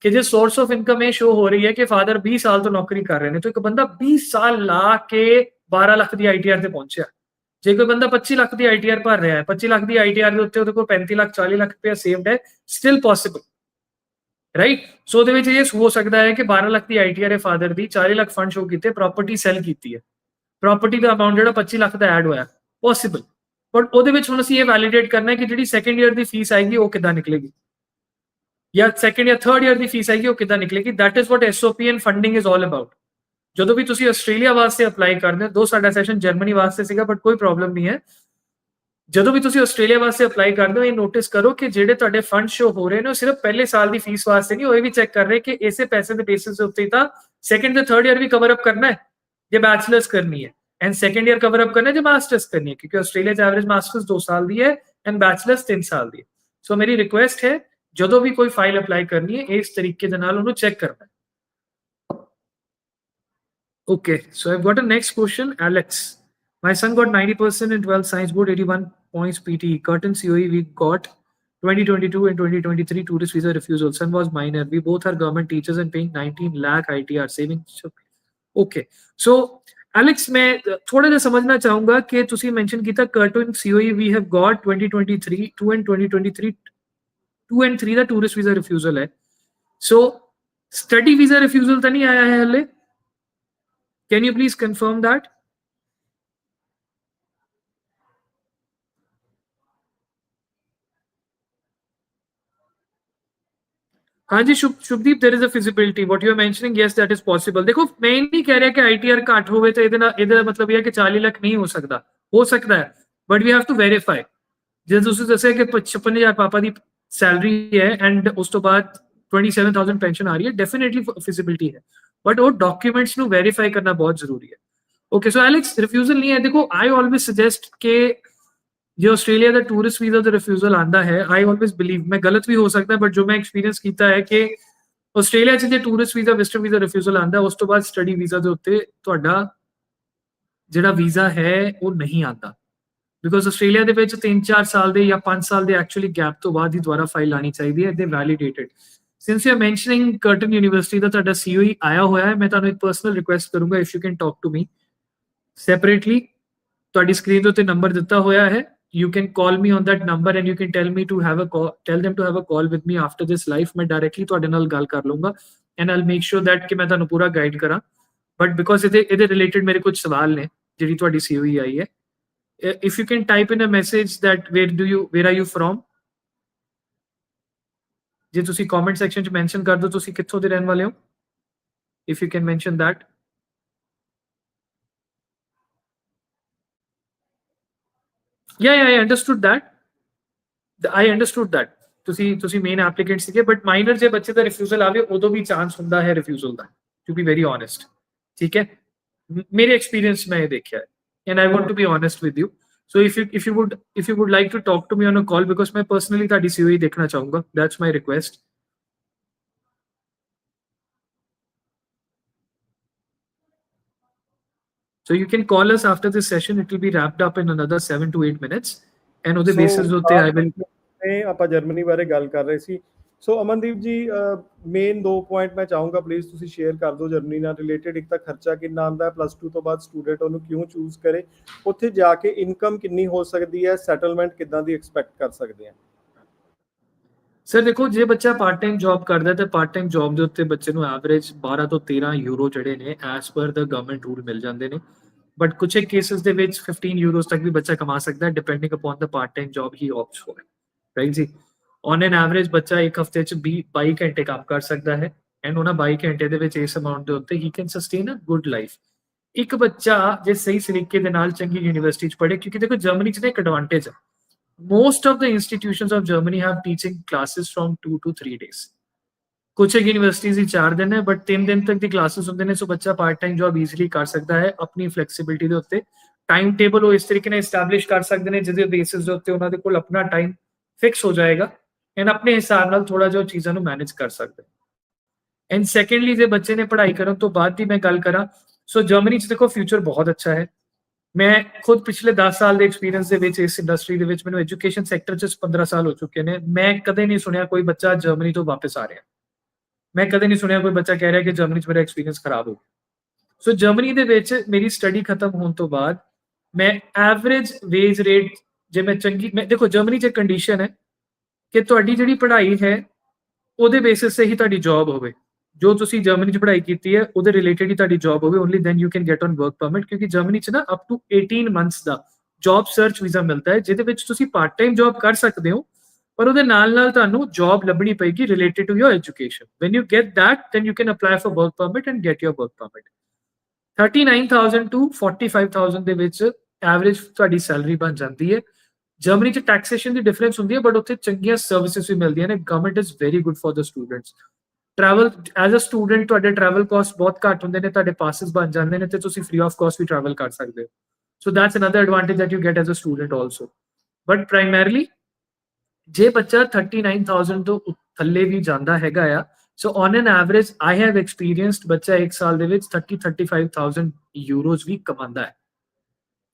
ਕਿ ਜੇ ਸੋਰਸ ਆਫ ਇਨਕਮ ਇਹ ਸ਼ੋ ਹੋ ਰਹੀ ਹੈ ਕਿ ਫਾਦਰ 20 ਸਾਲ ਤੋਂ ਨੌਕਰੀ ਕਰ ਰਹੇ ਨੇ, ਤਾਂ ਇੱਕ ਬੰਦਾ 20 ਸਾਲ ਲਾ ਕੇ 12 ਲੱਖ ਦੀ ਆਈਟੀਆਰ ਤੇ ਪਹੁੰਚਿਆ। ਜੇ ਕੋਈ ਬੰਦਾ 25 ਲੱਖ ਦੀ ਆਈਟੀਆਰ ਭਰ ਰਿਹਾ ਹੈ 25 ਲੱਖ ਦੀ ਆਈਟੀਆਰ ਦੇ ਉੱਤੇ ਉਹਦੇ ਕੋਲ 35 ਲੱਖ 40 ਲੱਖ ਰੁਪਏ ਸੇਵਡ ਹੈ ਸਟਿਲ ਪੋਸੀਬਲ ਰਾਈਟ ਸੋ ਉਹਦੇ ਵਿੱਚ ਇਹ ਹੋ ਸਕਦਾ ਹੈ ਕਿ 12 ਲੱਖ ਦੀ ਆਈਟੀਆਰ ਹੈ ਫਾਦਰ ਦੀ 40 ਲੱਖ ਫੰਡ ਸ਼ੋ ਕੀਤੇ ਪ੍ਰਾਪਰਟੀ ਸੈਲ ਕੀਤੀ ਹੈ। ਪ੍ਰਾਪਰਟੀ ਦਾ ਅਮਾਉਂਟ ਜਿਹੜਾ 25 ਲੱਖ ਦਾ ਐਡ ਹੋਇਆ ਪੋਸੀਬਲ ਬਟ ਉਹਦੇ ਵਿੱਚ ਹੁਣ ਅਸੀਂ ਇਹ ਵੈਲੀਡੇਟ ਕਰਨਾ ਹੈ ਕਿ ਜਿਹੜੀ ਸੈਕੰਡ ਈਅਰ ਦੀ ਫੀਸ ਆਏਗੀ, ਉਹ ਕਿੱਦਾਂ ਨਿਕਲੇਗੀ? ਜਾਂ ਸੈਕੰਡ ਜਾਂ ਥਰਡ ਈਅਰ ਦੀ ਫੀਸ ਆਏਗੀ, ਉਹ ਕਿੱਦਾਂ ਨਿਕਲੇਗੀ? That is what SOP and funding is all about ਜਦੋਂ ਵੀ ਤੁਸੀਂ ਆਸਟ੍ਰੇਲੀਆ ਵਾਸਤੇ ਅਪਲਾਈ ਕਰਦੇ ਹੋ, ਦੋ ਸਾਡਾ ਸੈਸ਼ਨ ਜਰਮਨੀ ਵਾਸਤੇ ਸੀਗਾ ਬਟ ਕੋਈ ਪ੍ਰੋਬਲਮ ਨਹੀਂ ਹੈ। ਜਦੋਂ ਵੀ ਤੁਸੀਂ ਆਸਟ੍ਰੇਲੀਆ ਵਾਸਤੇ ਅਪਲਾਈ ਕਰਦੇ ਹੋ, ਇਹ ਨੋਟਿਸ ਕਰੋ ਕਿ ਜਿਹੜੇ ਤੁਹਾਡੇ ਫੰਡ ਸ਼ੋ ਹੋ ਰਹੇ ਨੇ, ਉਹ ਸਿਰਫ ਪਹਿਲੇ ਸਾਲ ਦੀ ਫੀਸ ਵਾਸਤੇ ਨਹੀਂ, ਉਹ ਇਹ ਵੀ ਚੈੱਕ ਕਰ ਰਹੇ ਕਿ ਇਸੇ ਪੈਸੇ ਦੇ ਬੇਸਿਸ ਦੇ ਉੱਤੇ ਤਾਂ ਸੈਕੰਡ ਤੇ ਥਰਡ ਈਅਰ ਵੀ ਕਵਰ ਅਪ ਕਰਨਾ ਹੈ। ਜੇ ਬੈਚਲਰਸ ਕਰਨੀ ਹੈ and second year cover up ਕਰਨਾ ਹੈ ਜੇ ਮਾਸਟਰਸ ਕਰਨੀ ਹੈ ਕਿਉਂਕਿ ਆਸਟ੍ਰੇਲੀਆ 'ਚ ਐਵਰੇਜ ਮਾਸਟਰਸ 2 ਸਾਲ ਦੀ ਹੈ ਐਂਡ ਬੈਚਲਰਸ 3 ਸਾਲ ਦੀ ਹੈ ਸੋ ਮੇਰੀ ਰਿਕੁਐਸਟ ਹੈ ਜਦੋਂ ਵੀ ਕੋਈ ਫਾਈਲ ਅਪਲਾਈ ਕਰਨੀ ਹੈ ਇਸ ਤਰੀਕੇ ਦੇ ਨਾਲ ਉਹਨੂੰ ਚੈੱਕ ਕਰਨਾ ਹੈ Okay, so I've got a next question, Alex. My son got 90% in 12 science board, 81 points PTE. Curtain COE, we got 2022 and 2023 tourist visa refusal. Son was minor. We both are government teachers and paying 19 lakh ITR saving. Okay so Alex ਮੈਂ ਥੋੜਾ ਜਿਹਾ ਸਮਝਣਾ ਚਾਹੂੰਗਾ ਕਿ ਤੁਸੀਂ ਮੈਂਸ਼ਨ ਕੀਤਾ Curtin COE we have got 2023 2 and 2023 2 and 3 ਦਾ ਟੂਰਿਸਟ ਵੀਜ਼ਾ ਰਿਫਿਊਜ਼ਲ ਹੈ ਸੋ ਸਟੱਡੀ ਵੀਜ਼ਾ ਰਿਫਿਊਜ਼ਲ ਤਾਂ ਨਹੀਂ ਆਇਆ ਹੈ ਹਲੇ can you please confirm that ਹਾਂਜੀ Shubh Shubhdeep there is a feasibility what you are mentioning yes that is possible ਦੇਖੋ ਮੈਂ ਇਹ ਨਹੀਂ ਕਹਿ ਰਿਹਾ ਕਿ ਆਈਟੀਆਰ ਘੱਟ ਹੋਵੇ ਤਾਂ ਇਹਦੇ ਨਾਲ ਇਹਦਾ ਮਤਲਬ ਇਹ ਹੈ ਕਿ 40 ਲੱਖ ਨਹੀਂ ਹੋ ਸਕਦਾ ਹੋ ਸਕਦਾ ਹੈ but we have to verify ਜੇ ਤੁਸੀਂ ਦੱਸਿਆ ਕਿ 56000 ਪਾਪਾ ਦੀ ਸੈਲਰੀ ਹੈ ਐਂਡ ਉਸ ਤੋਂ ਬਾਅਦ 27000 ਪੈਨਸ਼ਨ ਆ ਰਹੀ ਹੈ ਡੈਫੀਨਿਟਲੀ ਫਿਜ਼ਿਬਿਲਿਟੀ ਹੈ ਬਟ ਉਹ ਡਾਕੂਮੈਂਟਸ ਨੂੰ ਵੈਰੀਫਾਈ ਕਰਨਾ ਬਹੁਤ ਜ਼ਰੂਰੀ ਹੈ ਓਕੇ ਸੋ ਐਲੈਕਸ ਰਿਫਿਊਜ਼ਲ ਨਹੀਂ ਹੈ ਦੇਖੋ ਆਈ ਆਲਵੇਸ ਸੁਜੈਸਟ ਕਿ ਜੇ ਆਸਟ੍ਰੇਲੀਆ ਦਾ ਟੂਰਿਸਟ ਵੀਜ਼ਾ ਦਾ ਰਿਫਿਊਜ਼ਲ ਆਂਦਾ ਹੈ ਆਈ ਆਲਵੇਸ ਬਿਲੀਵ ਮੈਂ ਗਲਤ ਵੀ ਹੋ ਸਕਦਾ ਬਟ ਜੋ ਮੈਂ ਐਕਸਪੀਰੀਅੰਸ ਕੀਤਾ ਹੈ ਕਿ ਆਸਟ੍ਰੇਲੀਆ 'ਚ ਜੇ tourist visa visitor visa refusal ਆਂਦਾ ਉਸ ਤੋਂ ਬਾਅਦ ਸਟੱਡੀ ਵੀਜ਼ਾ ਦੇ ਉੱਤੇ ਤੁਹਾਡਾ ਜਿਹੜਾ ਵੀਜ਼ਾ ਹੈ, ਉਹ ਨਹੀਂ ਆਂਦਾ ਬਿਕੋਜ਼ ਆਸਟ੍ਰੇਲੀਆ ਦੇ ਵਿੱਚ 3-4 ਸਾਲ ਦੇ ਜਾਂ 5 ਸਾਲ ਦੇ ਐਕਚੁਅਲੀ ਗੈਪ ਤੋਂ ਬਾਅਦ ਹੀ ਦੁਬਾਰਾ ਫਾਈਲ ਆਣੀ ਚਾਹੀਦੀ ਹੈ ਦੇ validated since you are mentioning Curtin university ਦਾ ਤੁਹਾਡਾ ਸੀਓਈ ਆਇਆ ਹੋਇਆ ਹੈ, ਮੈਂ ਤੁਹਾਨੂੰ ਇੱਕ ਪਰਸਨਲ ਰਿਕੁਐਸਟ ਕਰੂੰਗਾ if you can talk to me separately ਤੁਹਾਡੀ ਸਕਰੀਨ ਦੇ ਉੱਤੇ ਨੰਬਰ ਦਿੱਤਾ ਹੋਇਆ ਹੈ। you can call me on that number and you can tell me to have a call tell them to have a call with me after this live ਮੈਂ directly ਤੁਹਾਡੇ ਨਾਲ ਗੱਲ ਕਰ ਲਵਾਂਗਾ and I'll make sure that ਕਿ ਮੈਂ ਤੁਹਾਨੂੰ ਪੂਰਾ ਗਾਈਡ ਕਰਾਂ but because ਇਹਦੇ ਇਹਦੇ ਰਿਲੇਟਡ ਮੇਰੇ ਕੁਝ ਸਵਾਲ ਨੇ ਜਿਹੜੀ ਤੁਹਾਡੀ ਸੀਓਈ ਆਈ ਹੈ if you can type in a message that where do you where are you from ਜੇ ਤੁਸੀਂ ਕਮੈਂਟ ਸੈਕਸ਼ਨ 'ਚ ਮੈਂਸ਼ਨ ਕਰ ਦਿਓ ਤੁਸੀਂ ਕਿੱਥੋਂ ਦੇ ਰਹਿਣ ਵਾਲੇ ਹੋ if you can mention that yeah yeah, i understood that. The- i understood that. ਤੁਸੀਂ ਤੁਸੀਂ ਮੇਨ ਐਪਲੀਕੈਂਟ ਸੀਗੇ ਬਟ ਮਾਈਨਰ ਜੇ ਬੱਚੇ ਦਾ ਰਿਫਿਊਜ਼ਲ ਆਵੇ ਉਦੋਂ ਵੀ ਚਾਂਸ ਹੁੰਦਾ ਹੈ ਰਿਫਿਊਜ਼ਲ ਦਾ ਟੂ ਬੀ ਵੈਰੀ ਓਨੈਸਟ ਠੀਕ ਹੈ ਮ- ਮੇਰੇ ਐਕਸਪੀਰੀਅੰਸ ਮੈਂ ਇਹ ਦੇਖਿਆ ਹੈ and I want to be honest with you so if you if you would if you would like to talk to me on a call because ਮੈਂ ਪਰਸਨਲੀ ਤੁਹਾਡੀ ਸੀਓਈ ਦੇਖਣਾ ਚਾਹੂੰਗਾ that's my request So you can call us after this session. It will be wrapped up in another seven to eight minutes. And on the basis of the, I will. ਆਪਾਂ ਜਰਮਨੀ ਬਾਰੇ ਗੱਲ ਕਰ ਰਹੇ ਸੀ ਸੋ ਅਮਨਦੀਪ ਜੀ ਮੇਨ ਦੋ ਪੁਆਇੰਟ ਮੈਂ ਚਾਹੂੰਗਾ ਪਲੀਜ਼ ਤੁਸੀਂ ਸ਼ੇਅਰ ਕਰ ਦਿਓ ਜਰਮਨੀ ਨਾਲ ਰਿਲੇਟਡ ਇੱਕ ਤਾਂ ਖਰਚਾ ਕਿੰਨਾ ਆਂਦਾ ਹੈ ਪਲੱਸ 2 ਤੋਂ ਬਾਅਦ ਸਟੂਡੈਂਟ ਉਹਨੂੰ ਕਿਉਂ ਚੂਜ਼ ਕਰੇ ਉੱਥੇ ਜਾ ਕੇ ਇਨਕਮ ਕਿੰਨੀ ਹੋ ਸਕਦੀ ਹੈ ਸੈਟਲਮੈਂਟ ਕਿੱਦਾਂ ਦੀ ਐਕਸਪੈਕਟ ਕਰ ਸਕਦੇ ਆ ਸਰ ਦੇਖੋ, ਜੇ ਬੱਚਾ ਪਾਰਟ ਟਾਈਮ ਜੌਬ ਕਰਦਾ ਹੈ ਪਾਰਟ ਟਾਈਮ ਜੌਬ ਦੇ ਉੱਤੇ ਬੱਚੇ ਨੂੰ ਐਵਰੇਜ 12 ਤੋਂ 13 ਯੂਰੋ ਜਿਹੜੇ ਨੇ ਐਸ ਪਰ ਦਾ ਗਵਰਨਮੈਂਟ ਰੂਲ ਮਿਲ ਜਾਂਦੇ ਨੇ। ਬਟ ਕੁਝ ਕੇਸਸ ਦੇ ਵਿੱਚ 15 ਯੂਰੋਸ ਤੱਕ ਵੀ ਬੱਚਾ ਕਮਾ ਸਕਦਾ ਹੈ ਡਿਪੈਂਡਿੰਗ ਅਪਨ ਦਾ part time job he opts for right ਜੀ? ਔਨ ਐਨ ਐਵਰੇਜ ਬੱਚਾ ਇੱਕ ਹਫ਼ਤੇ ਚ 20 22 ਘੰਟੇ ਕੰਮ ਕਰ ਸਕਦਾ ਹੈ ਐਂਡ ਉਹਨਾਂ 22 ਘੰਟੇ ਦੇ ਵਿੱਚ ਇਸ ਅਮਾਉਂਟ ਦੇ ਉੱਤੇ ਹੀ can sustain a good life ਇੱਕ ਬੱਚਾ ਜੇ ਸਹੀ ਤਰੀਕੇ ਦੇ ਨਾਲ ਚੰਗੀ ਯੂਨੀਵਰਸਿਟੀ ਚ ਪੜ੍ਹੇ, ਕਿਉਂਕਿ ਦੇਖੋ ਜਰਮਨੀ ਚ ਨਾ ਇੱਕ ਐਡਵਾਂਟੇਜ ਹੈ most of the institutions of Germany have teaching classes from 2 to 3 days. ਕੁਝ ਯੂਨੀਵਰਸਿਟੀਜ਼ ਹੀ 4 ਦਿਨ ਹੈ ਬਟ 3 ਦਿਨ ਤੱਕ ਦੀ ਕਲਾਸਿਸ ਹੁੰਦੇ ਨੇ ਸੋ ਬੱਚਾ ਪਾਰਟ ਟਾਈਮ ਜੌਬ ਈਜ਼ੀਲੀ ਕਰ ਸਕਦਾ ਹੈ ਆਪਣੀ ਫਲੈਕਸੀਬਿਲਟੀ ਦੇ ਉੱਤੇ ਟਾਈਮ ਟੇਬਲ ਉਹ ਇਸ ਤਰੀਕੇ ਨਾਲ ਐਸਟੈਬਲਿਸ਼ ਕਰ ਸਕਦੇ ਨੇ ਜਿਹਦੇ ਬੇਸਿਸ ਦੇ ਉੱਤੇ ਉਹਨਾਂ ਦੇ ਕੋਲ ਆਪਣਾ ਟਾਈਮ ਫਿਕਸ ਹੋ ਜਾਏਗਾ ਐਂਡ ਆਪਣੇ ਹਿਸਾਬ ਨਾਲ ਥੋੜਾ ਜਿਹਾ ਚੀਜ਼ਾਂ ਨੂੰ ਮੈਨੇਜ ਕਰ ਸਕਦੇ ਐਂਡ ਸੈਕੰਡਲੀ ਜੇ ਬੱਚੇ ਨੇ ਪੜ੍ਹਾਈ ਕਰਨ ਤੋਂ ਬਾਅਦ ਦੀ ਮੈਂ ਗੱਲ ਕਰਾਂ ਸੋ ਜਰਮਨੀ ਚ ਦੇਖੋ ਫਿਊਚਰ ਬਹੁਤ ਅੱਛਾ ਹੈ ਮੈਂ ਖੁਦ ਪਿਛਲੇ 10 ਸਾਲ ਦੇ ਐਕਸਪੀਰੀਅੰਸ ਦੇ ਵਿੱਚ ਇਸ ਇੰਡਸਟਰੀ ਦੇ ਵਿੱਚ ਮੈਨੂੰ ਐਜੂਕੇਸ਼ਨ ਸੈਕਟਰ 'ਚ 15 ਸਾਲ ਹੋ ਚੁੱਕੇ ਨੇ। ਮੈਂ ਕਦੇ ਨਹੀਂ ਸੁਣਿਆ ਕੋਈ ਬੱਚਾ ਜਰਮਨੀ ਤੋਂ ਵਾਪਸ ਆ ਰਿਹਾ। ਮੈਂ ਕਦੇ ਨਹੀਂ ਸੁਣਿਆ ਕੋਈ ਬੱਚਾ ਕਹਿ ਰਿਹਾ ਕਿ ਜਰਮਨੀ 'ਚ ਮੇਰਾ ਐਕਸਪੀਰੀਅੰਸ ਖਰਾਬ ਹੋ ਗਿਆ। ਸੋ ਜਰਮਨੀ ਦੇ ਵਿੱਚ ਮੇਰੀ ਸਟੱਡੀ ਖਤਮ ਹੋਣ ਤੋਂ ਬਾਅਦ ਮੈਂ ਐਵਰੇਜ ਵੇਜ ਰੇਟ ਜੇ ਮੈਂ ਚੰਗੀ, ਮੈਂ ਦੇਖੋ ਜਰਮਨੀ 'ਚ ਕੰਡੀਸ਼ਨ ਹੈ ਕਿ ਤੁਹਾਡੀ ਜਿਹੜੀ ਪੜ੍ਹਾਈ ਹੈ ਉਹਦੇ ਬੇਸਿਸ ਤੇ ਹੀ ਤੁਹਾਡੀ ਜੌਬ ਹੋਵੇ। ਜੋ ਤੁਸੀਂ ਜਰਮਨੀ 'ਚ ਪੜ੍ਹਾਈ ਕੀਤੀ ਹੈ, ਉਹਦੇ ਰਿਲੇਟਿਡ ਹੀ ਤੁਹਾਡੀ ਜੌਬ ਹੋਵੇ only then you can get on work permit ਕਿਉਂਕਿ ਜਰਮਨੀ 'ਚ ਨਾ ਅਪ ਟੂ 18 ਮੰਥਸ ਦਾ ਜੌਬ ਸਰਚ ਵੀਜ਼ਾ ਮਿਲਦਾ ਹੈ, ਜਿਹਦੇ ਵਿੱਚ ਤੁਸੀਂ ਪਾਰਟ ਟਾਈਮ ਜੌਬ ਕਰ ਸਕਦੇ ਹੋ, ਪਰ ਉਹਦੇ ਨਾਲ ਨਾਲ ਤੁਹਾਨੂੰ ਜੌਬ ਲੱਭਣੀ ਪਏਗੀ related to your education when you get that then you can apply for work permit and get your work permit 39000 to 45000 ਦੇ ਵਿੱਚ ਐਵਰੇਜ ਤੁਹਾਡੀ ਸੈਲਰੀ ਬਣ ਜਾਂਦੀ ਹੈ। ਜਰਮਨੀ 'ਚ ਟੈਕਸੇਸ਼ਨ ਦੀ ਡਿਫਰੈਂਸ ਹੁੰਦੀ ਹੈ ਬਟ ਉੱਥੇ ਚੰਗੀਆਂ ਸਰਵਿਸਿਜ਼ ਵੀ ਮਿਲਦੀਆਂ ਨੇ। Government is very good for the students travel as a student ਤੁਹਾਡੇ ਟਰੈਵਲ ਕਾਸਟ ਬਹੁਤ ਘੱਟ ਹੁੰਦੇ ਨੇ, ਤੁਹਾਡੇ ਪਾਸਸ ਬਣ ਜਾਂਦੇ ਨੇ ਤੇ ਤੁਸੀਂ ਫ੍ਰੀ ਆਫ ਕਾਸਟ ਵੀ ਟਰੈਵਲ ਕਰ ਸਕਦੇ ਹੋ। So that's another advantage that you get as a student also but primarily ਜੇ ਬੱਚਾ 39000 ਤੋਂ ਥੱਲੇ ਵੀ ਜਾਂਦਾ ਹੈਗਾ ਆ so on an average I have experienced ਬੱਚਾ ਇੱਕ ਸਾਲ ਦੇ ਵਿੱਚ 30 35000 ਯੂਰੋਜ਼ ਵੀ ਕਮਾਉਂਦਾ ਹੈ।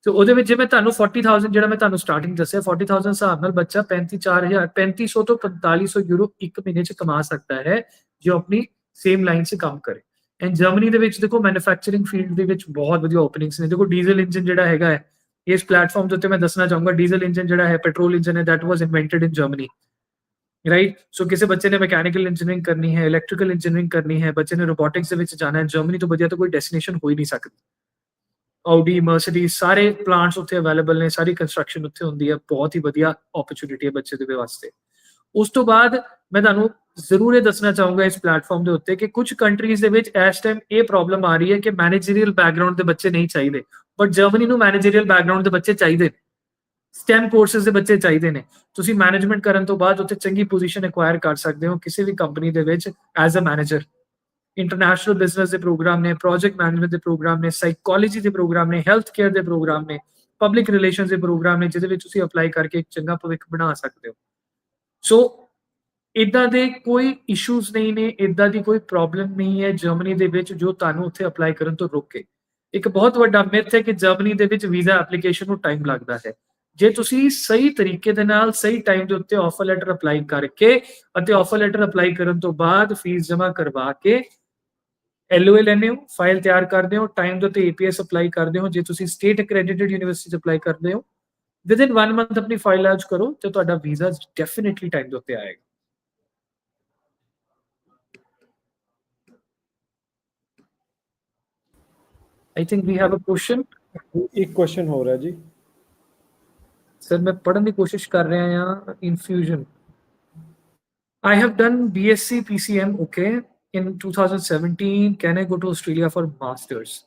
ਸੋ ਉਹਦੇ ਵਿੱਚ ਜੇ ਮੈਂ ਤੁਹਾਨੂੰ 40000 ਜਿਹੜਾ ਮੈਂ ਤੁਹਾਨੂੰ ਸਟਾਰਟਿੰਗ ਦੱਸਿਆ 40000 ਹਿਸਾਬ ਨਾਲ ਬੱਚਾ 35 4000 3500 ਤੋਂ 4500 ਯੂਰੋ ਇੱਕ ਮਹੀਨੇ ਚ ਕਮਾ ਸਕਦਾ ਹੈ, ਜੋ ਆਪਣੀ ਸੇਮ ਲਾਈਨ 'ਚ ਕੰਮ ਕਰੇ। ਐਂਡ ਜਰਮਨੀ ਦੇ ਵਿੱਚ ਦੇਖੋ ਮੈਨੂਫੈਕਚਰਿੰਗ ਫੀਲਡ ਦੇ ਵਿੱਚ ਬਹੁਤ ਵਧੀਆ ਓਪਨਿੰਗਸ ਨੇ। ਦੇਖੋ ਡੀਜ਼ਲ ਇੰਜਨ ਜਿਹੜਾ ਹੈਗਾ ਹੈ, ਇਸ ਪਲੇਟਫਾਰਮ ਦੇ ਉੱਤੇ ਮੈਂ ਦੱਸਣਾ ਚਾਹੂੰਗਾ ਡੀਜ਼ਲ ਇੰਜਨ ਜਿਹੜਾ ਹੈ ਪੈਟਰੋਲ ਇੰਜਨ ਹੈ that was invented in Germany right so ਕਿਸੇ ਬੱਚੇ ਨੇ ਮੈਕੈਨੀਕਲ ਇੰਜੀਨੀਅਰਿੰਗ ਕਰਨੀ ਹੈ ਇਲੈਕਟ੍ਰੀਕਲ ਇੰਜੀਨੀਅਰਿੰਗ ਕਰਨੀ ਹੈ, ਬੱਚੇ ਨੇ ਰੋਬੋਟਿਕਸ ਦੇ ਵਿੱਚ ਜਾਣਾ ਹੈ ਜਰਮਨੀ ਤੋਂ ਵਧੀਆ ਤਾਂ ਕੋਈ ਡੈਸਟੀਨੇਸ਼ਨ ਹੋ ਹੀ ਨਹੀਂ ਸਕਦੀ। ਆਡੀ ਮਰਸੀਡੀਜ਼ ਸਾਰੇ ਪਲਾਂਟਸ ਉੱਥੇ ਅਵੇਲੇਬਲ ਨੇ, ਸਾਰੀ ਕੰਸਟਰਕਸ਼ਨ ਉੱਥੇ ਹੁੰਦੀ ਹੈ, ਬਹੁਤ ਹੀ ਵਧੀਆ ਓਪਰਚ्युनिटी ਹੈ ਬੱਚੇ ਦੇ ਵਾਸਤੇ। ਉਸ ਤੋਂ ਬਾਅਦ ਮੈਂ ਤੁਹਾਨੂੰ ਜ਼ਰੂਰ ਇਹ ਦੱਸਣਾ ਚਾਹੂੰਗਾ ਇਸ ਪਲੇਟਫਾਰਮ ਦੇ ਉੱਤੇ ਕਿ ਕੁਝ ਕੰਟਰੀਜ਼ ਦੇ ਵਿੱਚ ਇਸ ਟਾਈਮ ਇਹ ਪ੍ਰੋਬਲਮ ਆ ਰਹੀ ਹੈ ਕਿ ਮੈਨੇਜਰੀਅਲ ਬੈਕਗ੍ਰਾਉਂਡ ਦੇ ਬੱਚੇ ਨਹੀਂ ਚਾਹੀਦੇ। ਬਟ ਜਰਮਨੀ ਨੂੰ ਮੈਨੇਜਰੀਅਲ ਬੈਕਗ੍ਰਾਉਂਡ ਦੇ ਬੱਚੇ ਚਾਹੀਦੇ ਨੇ। ਸਟੈਮ ਕੋਰਸਸ ਦੇ ਬੱਚੇ ਚਾਹੀਦੇ ਨੇ। ਤੁਸੀਂ ਮੈਨੇਜਮੈਂਟ ਕਰਨ ਤੋਂ ਬਾਅਦ ਉੱਥੇ ਚੰਗੀ ਪੋਜੀਸ਼ਨ ਐਕਵਾਇਰ ਕਰ ਸਕਦੇ ਹੋ ਕਿਸੇ ਵੀ ਕੰਪਨੀ ਦੇ ਵਿੱਚ as a manager international business ਦੇ ਪ੍ਰੋਗਰਾਮ ਨੇ ਪ੍ਰੋਜੈਕਟ ਮੈਨੇਜਮੈਂਟ ਦੇ ਪ੍ਰੋਗਰਾਮ ਨੇ ਸਾਈਕੋਲੋਜੀ ਦੇ ਪ੍ਰੋਗਰਾਮ ਨੇ ਹੈਲਥ ਕੇਅਰ ਦੇ ਪ੍ਰੋਗਰਾਮ ਨੇ ਪਬਲਿਕ ਰਿਲੇਸ਼ਨਸ ਦੇ ਪ੍ਰੋਗਰਾਮ ਨੇ, ਜਿਹਦੇ ਵਿੱਚ ਤੁਸੀਂ ਅਪਲਾਈ ਕਰਕੇ ਇੱਕ ਚੰਗਾ ਭਵਿੱਖ ਬਣਾ ਸਕਦੇ ਹੋ। ਸੋ ਇਦਾਂ ਦੇ ਕੋਈ ਇਸ਼ੂਜ਼ ਨਹੀਂ ਨੇ ਇਦਾਂ ਦੀ ਕੋਈ ਪ੍ਰੋਬਲਮ ਨਹੀਂ ਹੈ ਜਰਮਨੀ ਦੇ ਵਿੱਚ ਜੋ ਤੁਹਾਨੂੰ ਉੱਥੇ ਅਪਲਾਈ ਕਰਨ ਤੋਂ ਰੋਕੇ। ਇੱਕ ਬਹੁਤ ਵੱਡਾ ਮਿਥ ਹੈ ਕਿ ਜਰਮਨੀ ਦੇ ਵਿੱਚ ਵੀਜ਼ਾ ਐਪਲੀਕੇਸ਼ਨ ਨੂੰ ਟਾਈਮ ਲੱਗਦਾ ਹੈ। ਜੇ ਤੁਸੀਂ ਸਹੀ ਤਰੀਕੇ ਦੇ ਨਾਲ, ਸਹੀ ਟਾਈਮ ਦੇ ਉੱਤੇ ਆਫਰ ਲੈਟਰ ਅਪਲਾਈ ਕਰਕੇ ਅਤੇ ਆਫਰ ਲੈਟਰ ਅਪਲਾਈ ਕਰਨ ਤੋਂ ਬਾਅਦ ਫੀਸ ਜਮ੍ਹਾਂ ਕਰਵਾ ਕੇ ਐਲਓਏ ਹੋ ਫਾਈਲ ਤਿਆਰ ਕਰਦੇ ਹੋ ਟਾਈਮ ਦੇ ਉੱਤੇ ਏਪੀਐਸ ਅਪਲਾਈ ਕਰਦੇ ਹੋ ਜੇ ਤੁਸੀਂ ਸਟੇਟ ਅਕ੍ਰੈਡਿਟਡ ਯੂਨੀਵਰਸਿਟੀ ਅਪਲਾਈ ਕਰਦੇ ਹੋ ਵਿਦਿਨ 1 ਮੰਥ ਆਪਣੀ ਫਾਈਲ ਲਾਂਚ ਕਰੋ ਤੇ ਤੁਹਾਡਾ ਵੀਜ਼ਾ ਡੈਫੀਨਿਟਲੀ ਟਾਈਮ ਦੇ ਉੱਤੇ ਆਏਗਾ। I think we have a question. ਇੱਕ ਕੁਐਸਚਨ ਹੋ ਰਿਹਾ ਜੀ। ਸਰ ਮੈਂ ਪੜਨ ਦੀ ਕੋਸ਼ਿਸ਼ ਕਰ ਰਿਹਾ ਹਾਂ infusion I have done BSc PCM okay? In 2017 can I go to Australia for masters?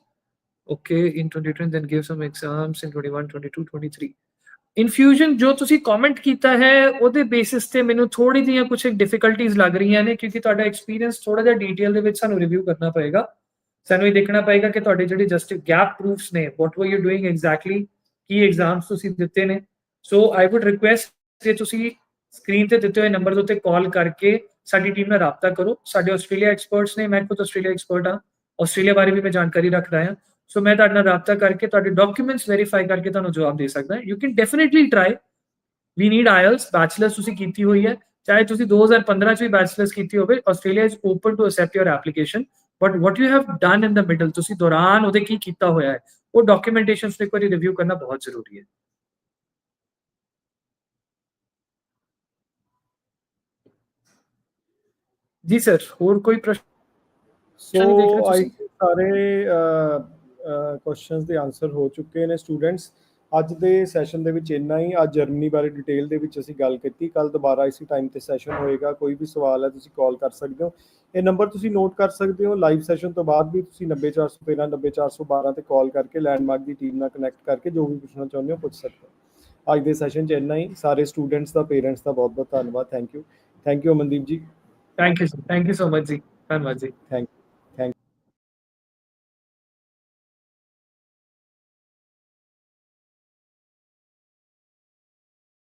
Okay, in 2020 then give some exams in 21 22 23 infusion ਜੋ ਤੁਸੀਂ ਕਮੈਂਟ ਕੀਤਾ ਹੈ ਉਹਦੇ ਬੇਸਿਸ ਤੇ ਮੈਨੂੰ ਥੋੜੀ ਜਿਹੀਆਂ ਕੁਝ ਡਿਫਿਕਲਟੀਆਂ ਲੱਗ ਰਹੀਆਂ ਨੇ ਕਿਉਂਕਿ ਤੁਹਾਡਾ ਐਕਸਪੀਰੀਅੰਸ ਥੋੜਾ ਜਿਹਾ ਡੀਟੇਲ ਦੇ ਵਿੱਚ ਸਾਨੂੰ ਰਿਵਿਊ ਕਰਨਾ ਪਏਗਾ ਸਾਨੂੰ ਇਹ ਦੇਖਣਾ ਪਏਗਾ ਕਿ ਤੁਹਾਡੇ ਜਿਹੜੇ ਜਸਟ ਗੈਪ ਪ੍ਰੂਫਸ ਨੇ what were you doing exactly Ki exams ਤੁਸੀਂ ਦਿੱਤੇ ਨੇ ਸੋ ਆਈ ਊਡ ਰਿਕੁਐਸਟ ਕਿ ਤੁਸੀਂ ਸਕਰੀਨ ਤੇ ਦਿੱਤੇ ਹੋਏ ਨੰਬਰ ਦੇ ਉੱਤੇ ਕਾਲ ਕਰਕੇ ਸਾਡੀ ਟੀਮ ਨਾਲ ਰਾਬਤਾ ਕਰੋ ਸਾਡੇ ਆਸਟ੍ਰੇਲੀਆ ਐਕਸਪਰਟਸ ਨੇ ਮੈਂ ਖੁਦ ਆਸਟ੍ਰੇਲੀਆ ਐਕਸਪਰਟ ਹਾਂ ਆਸਟ੍ਰੇਲੀਆ ਬਾਰੇ ਵੀ ਮੈਂ ਜਾਣਕਾਰੀ ਰੱਖਦਾ ਹਾਂ ਸੋ ਮੈਂ ਤੁਹਾਡੇ ਨਾਲ ਰਾਬਤਾ ਕਰਕੇ ਤੁਹਾਡੇ ਡਾਕੂਮੈਂਟਸ ਵੈਰੀਫਾਈ ਕਰਕੇ ਤੁਹਾਨੂੰ ਜਵਾਬ ਦੇ ਸਕਦਾ you can definitely try we need IELTS bachelors ਤੁਸੀਂ ਕੀਤੀ ਹੋਈ ਹੈ ਚਾਹੇ ਤੁਸੀਂ 2015 ਚ ਵੀ ਬੈਚਲਰਸ ਕੀਤੀ ਹੋਵੇ Australia is open to accept your application but what you have done in the middle ਤੁਸੀਂ ਦੌਰਾਨ ਉਹਦੇ ਕੀ ਕੀਤਾ ਹੋਇਆ ਹੈ ਉਹ ਡਾਕੂਮੈਂਟੇਸ਼ਨਸ ਨੂੰ ਇੱਕ ਵਾਰੀ ਰਿਵਿਊ ਕਰਨਾ ਬਹੁਤ ਜ਼ਰੂਰੀ ਹੈ ਜੀ ਸਰ ਹੋਰ ਕੋਈ ਪ੍ਰਸ਼ਨ ਸੋ ਆਈ? ਸਾਰੇ ਕੁਐਸਚਨਸ ਦੇ ਆਨਸਰ ਹੋ ਚੁੱਕੇ ਨੇ ਸਟੂਡੈਂਟਸ ਅੱਜ ਦੇ ਸੈਸ਼ਨ ਦੇ ਵਿੱਚ ਇੰਨਾ ਹੀ। ਅੱਜ ਜਰਮਨੀ ਬਾਰੇ ਡਿਟੇਲ ਦੇ ਵਿੱਚ ਅਸੀਂ ਗੱਲ ਕੀਤੀ। ਕੱਲ ਦੁਬਾਰਾ ਇਸੇ ਟਾਈਮ ਤੇ ਸੈਸ਼ਨ ਹੋਏਗਾ। ਕੋਈ ਵੀ ਸਵਾਲ ਹੈ ਤੁਸੀਂ ਕਾਲ ਕਰ ਸਕਦੇ ਹੋ। ਇਹ ਨੰਬਰ ਤੁਸੀਂ ਨੋਟ ਕਰ ਸਕਦੇ ਹੋ। ਲਾਈਵ ਸੈਸ਼ਨ ਤੋਂ ਬਾਅਦ ਵੀ ਤੁਸੀਂ 90413 90412 ਤੇ ਕਾਲ ਕਰਕੇ ਲੈਂਡਮਾਰਕ ਦੀ ਟੀਮ ਨਾਲ ਕਨੈਕਟ ਕਰਕੇ ਜੋ ਵੀ ਪੁੱਛਣਾ ਚਾਹੁੰਦੇ ਹੋ ਪੁੱਛ ਸਕਦੇ ਹੋ। ਅੱਜ ਦੇ ਸੈਸ਼ਨ 'ਚ ਇੰਨਾ ਹੀ। ਸਾਰੇ ਸਟੂਡੈਂਟਸ ਦਾ ਪੇਰੈਂਟਸ ਦਾ ਬਹੁਤ ਬਹੁਤ ਧੰਨਵਾਦ। Thank you thank you Amandeep ji. Thank you. Thank you so much, ji Thank you.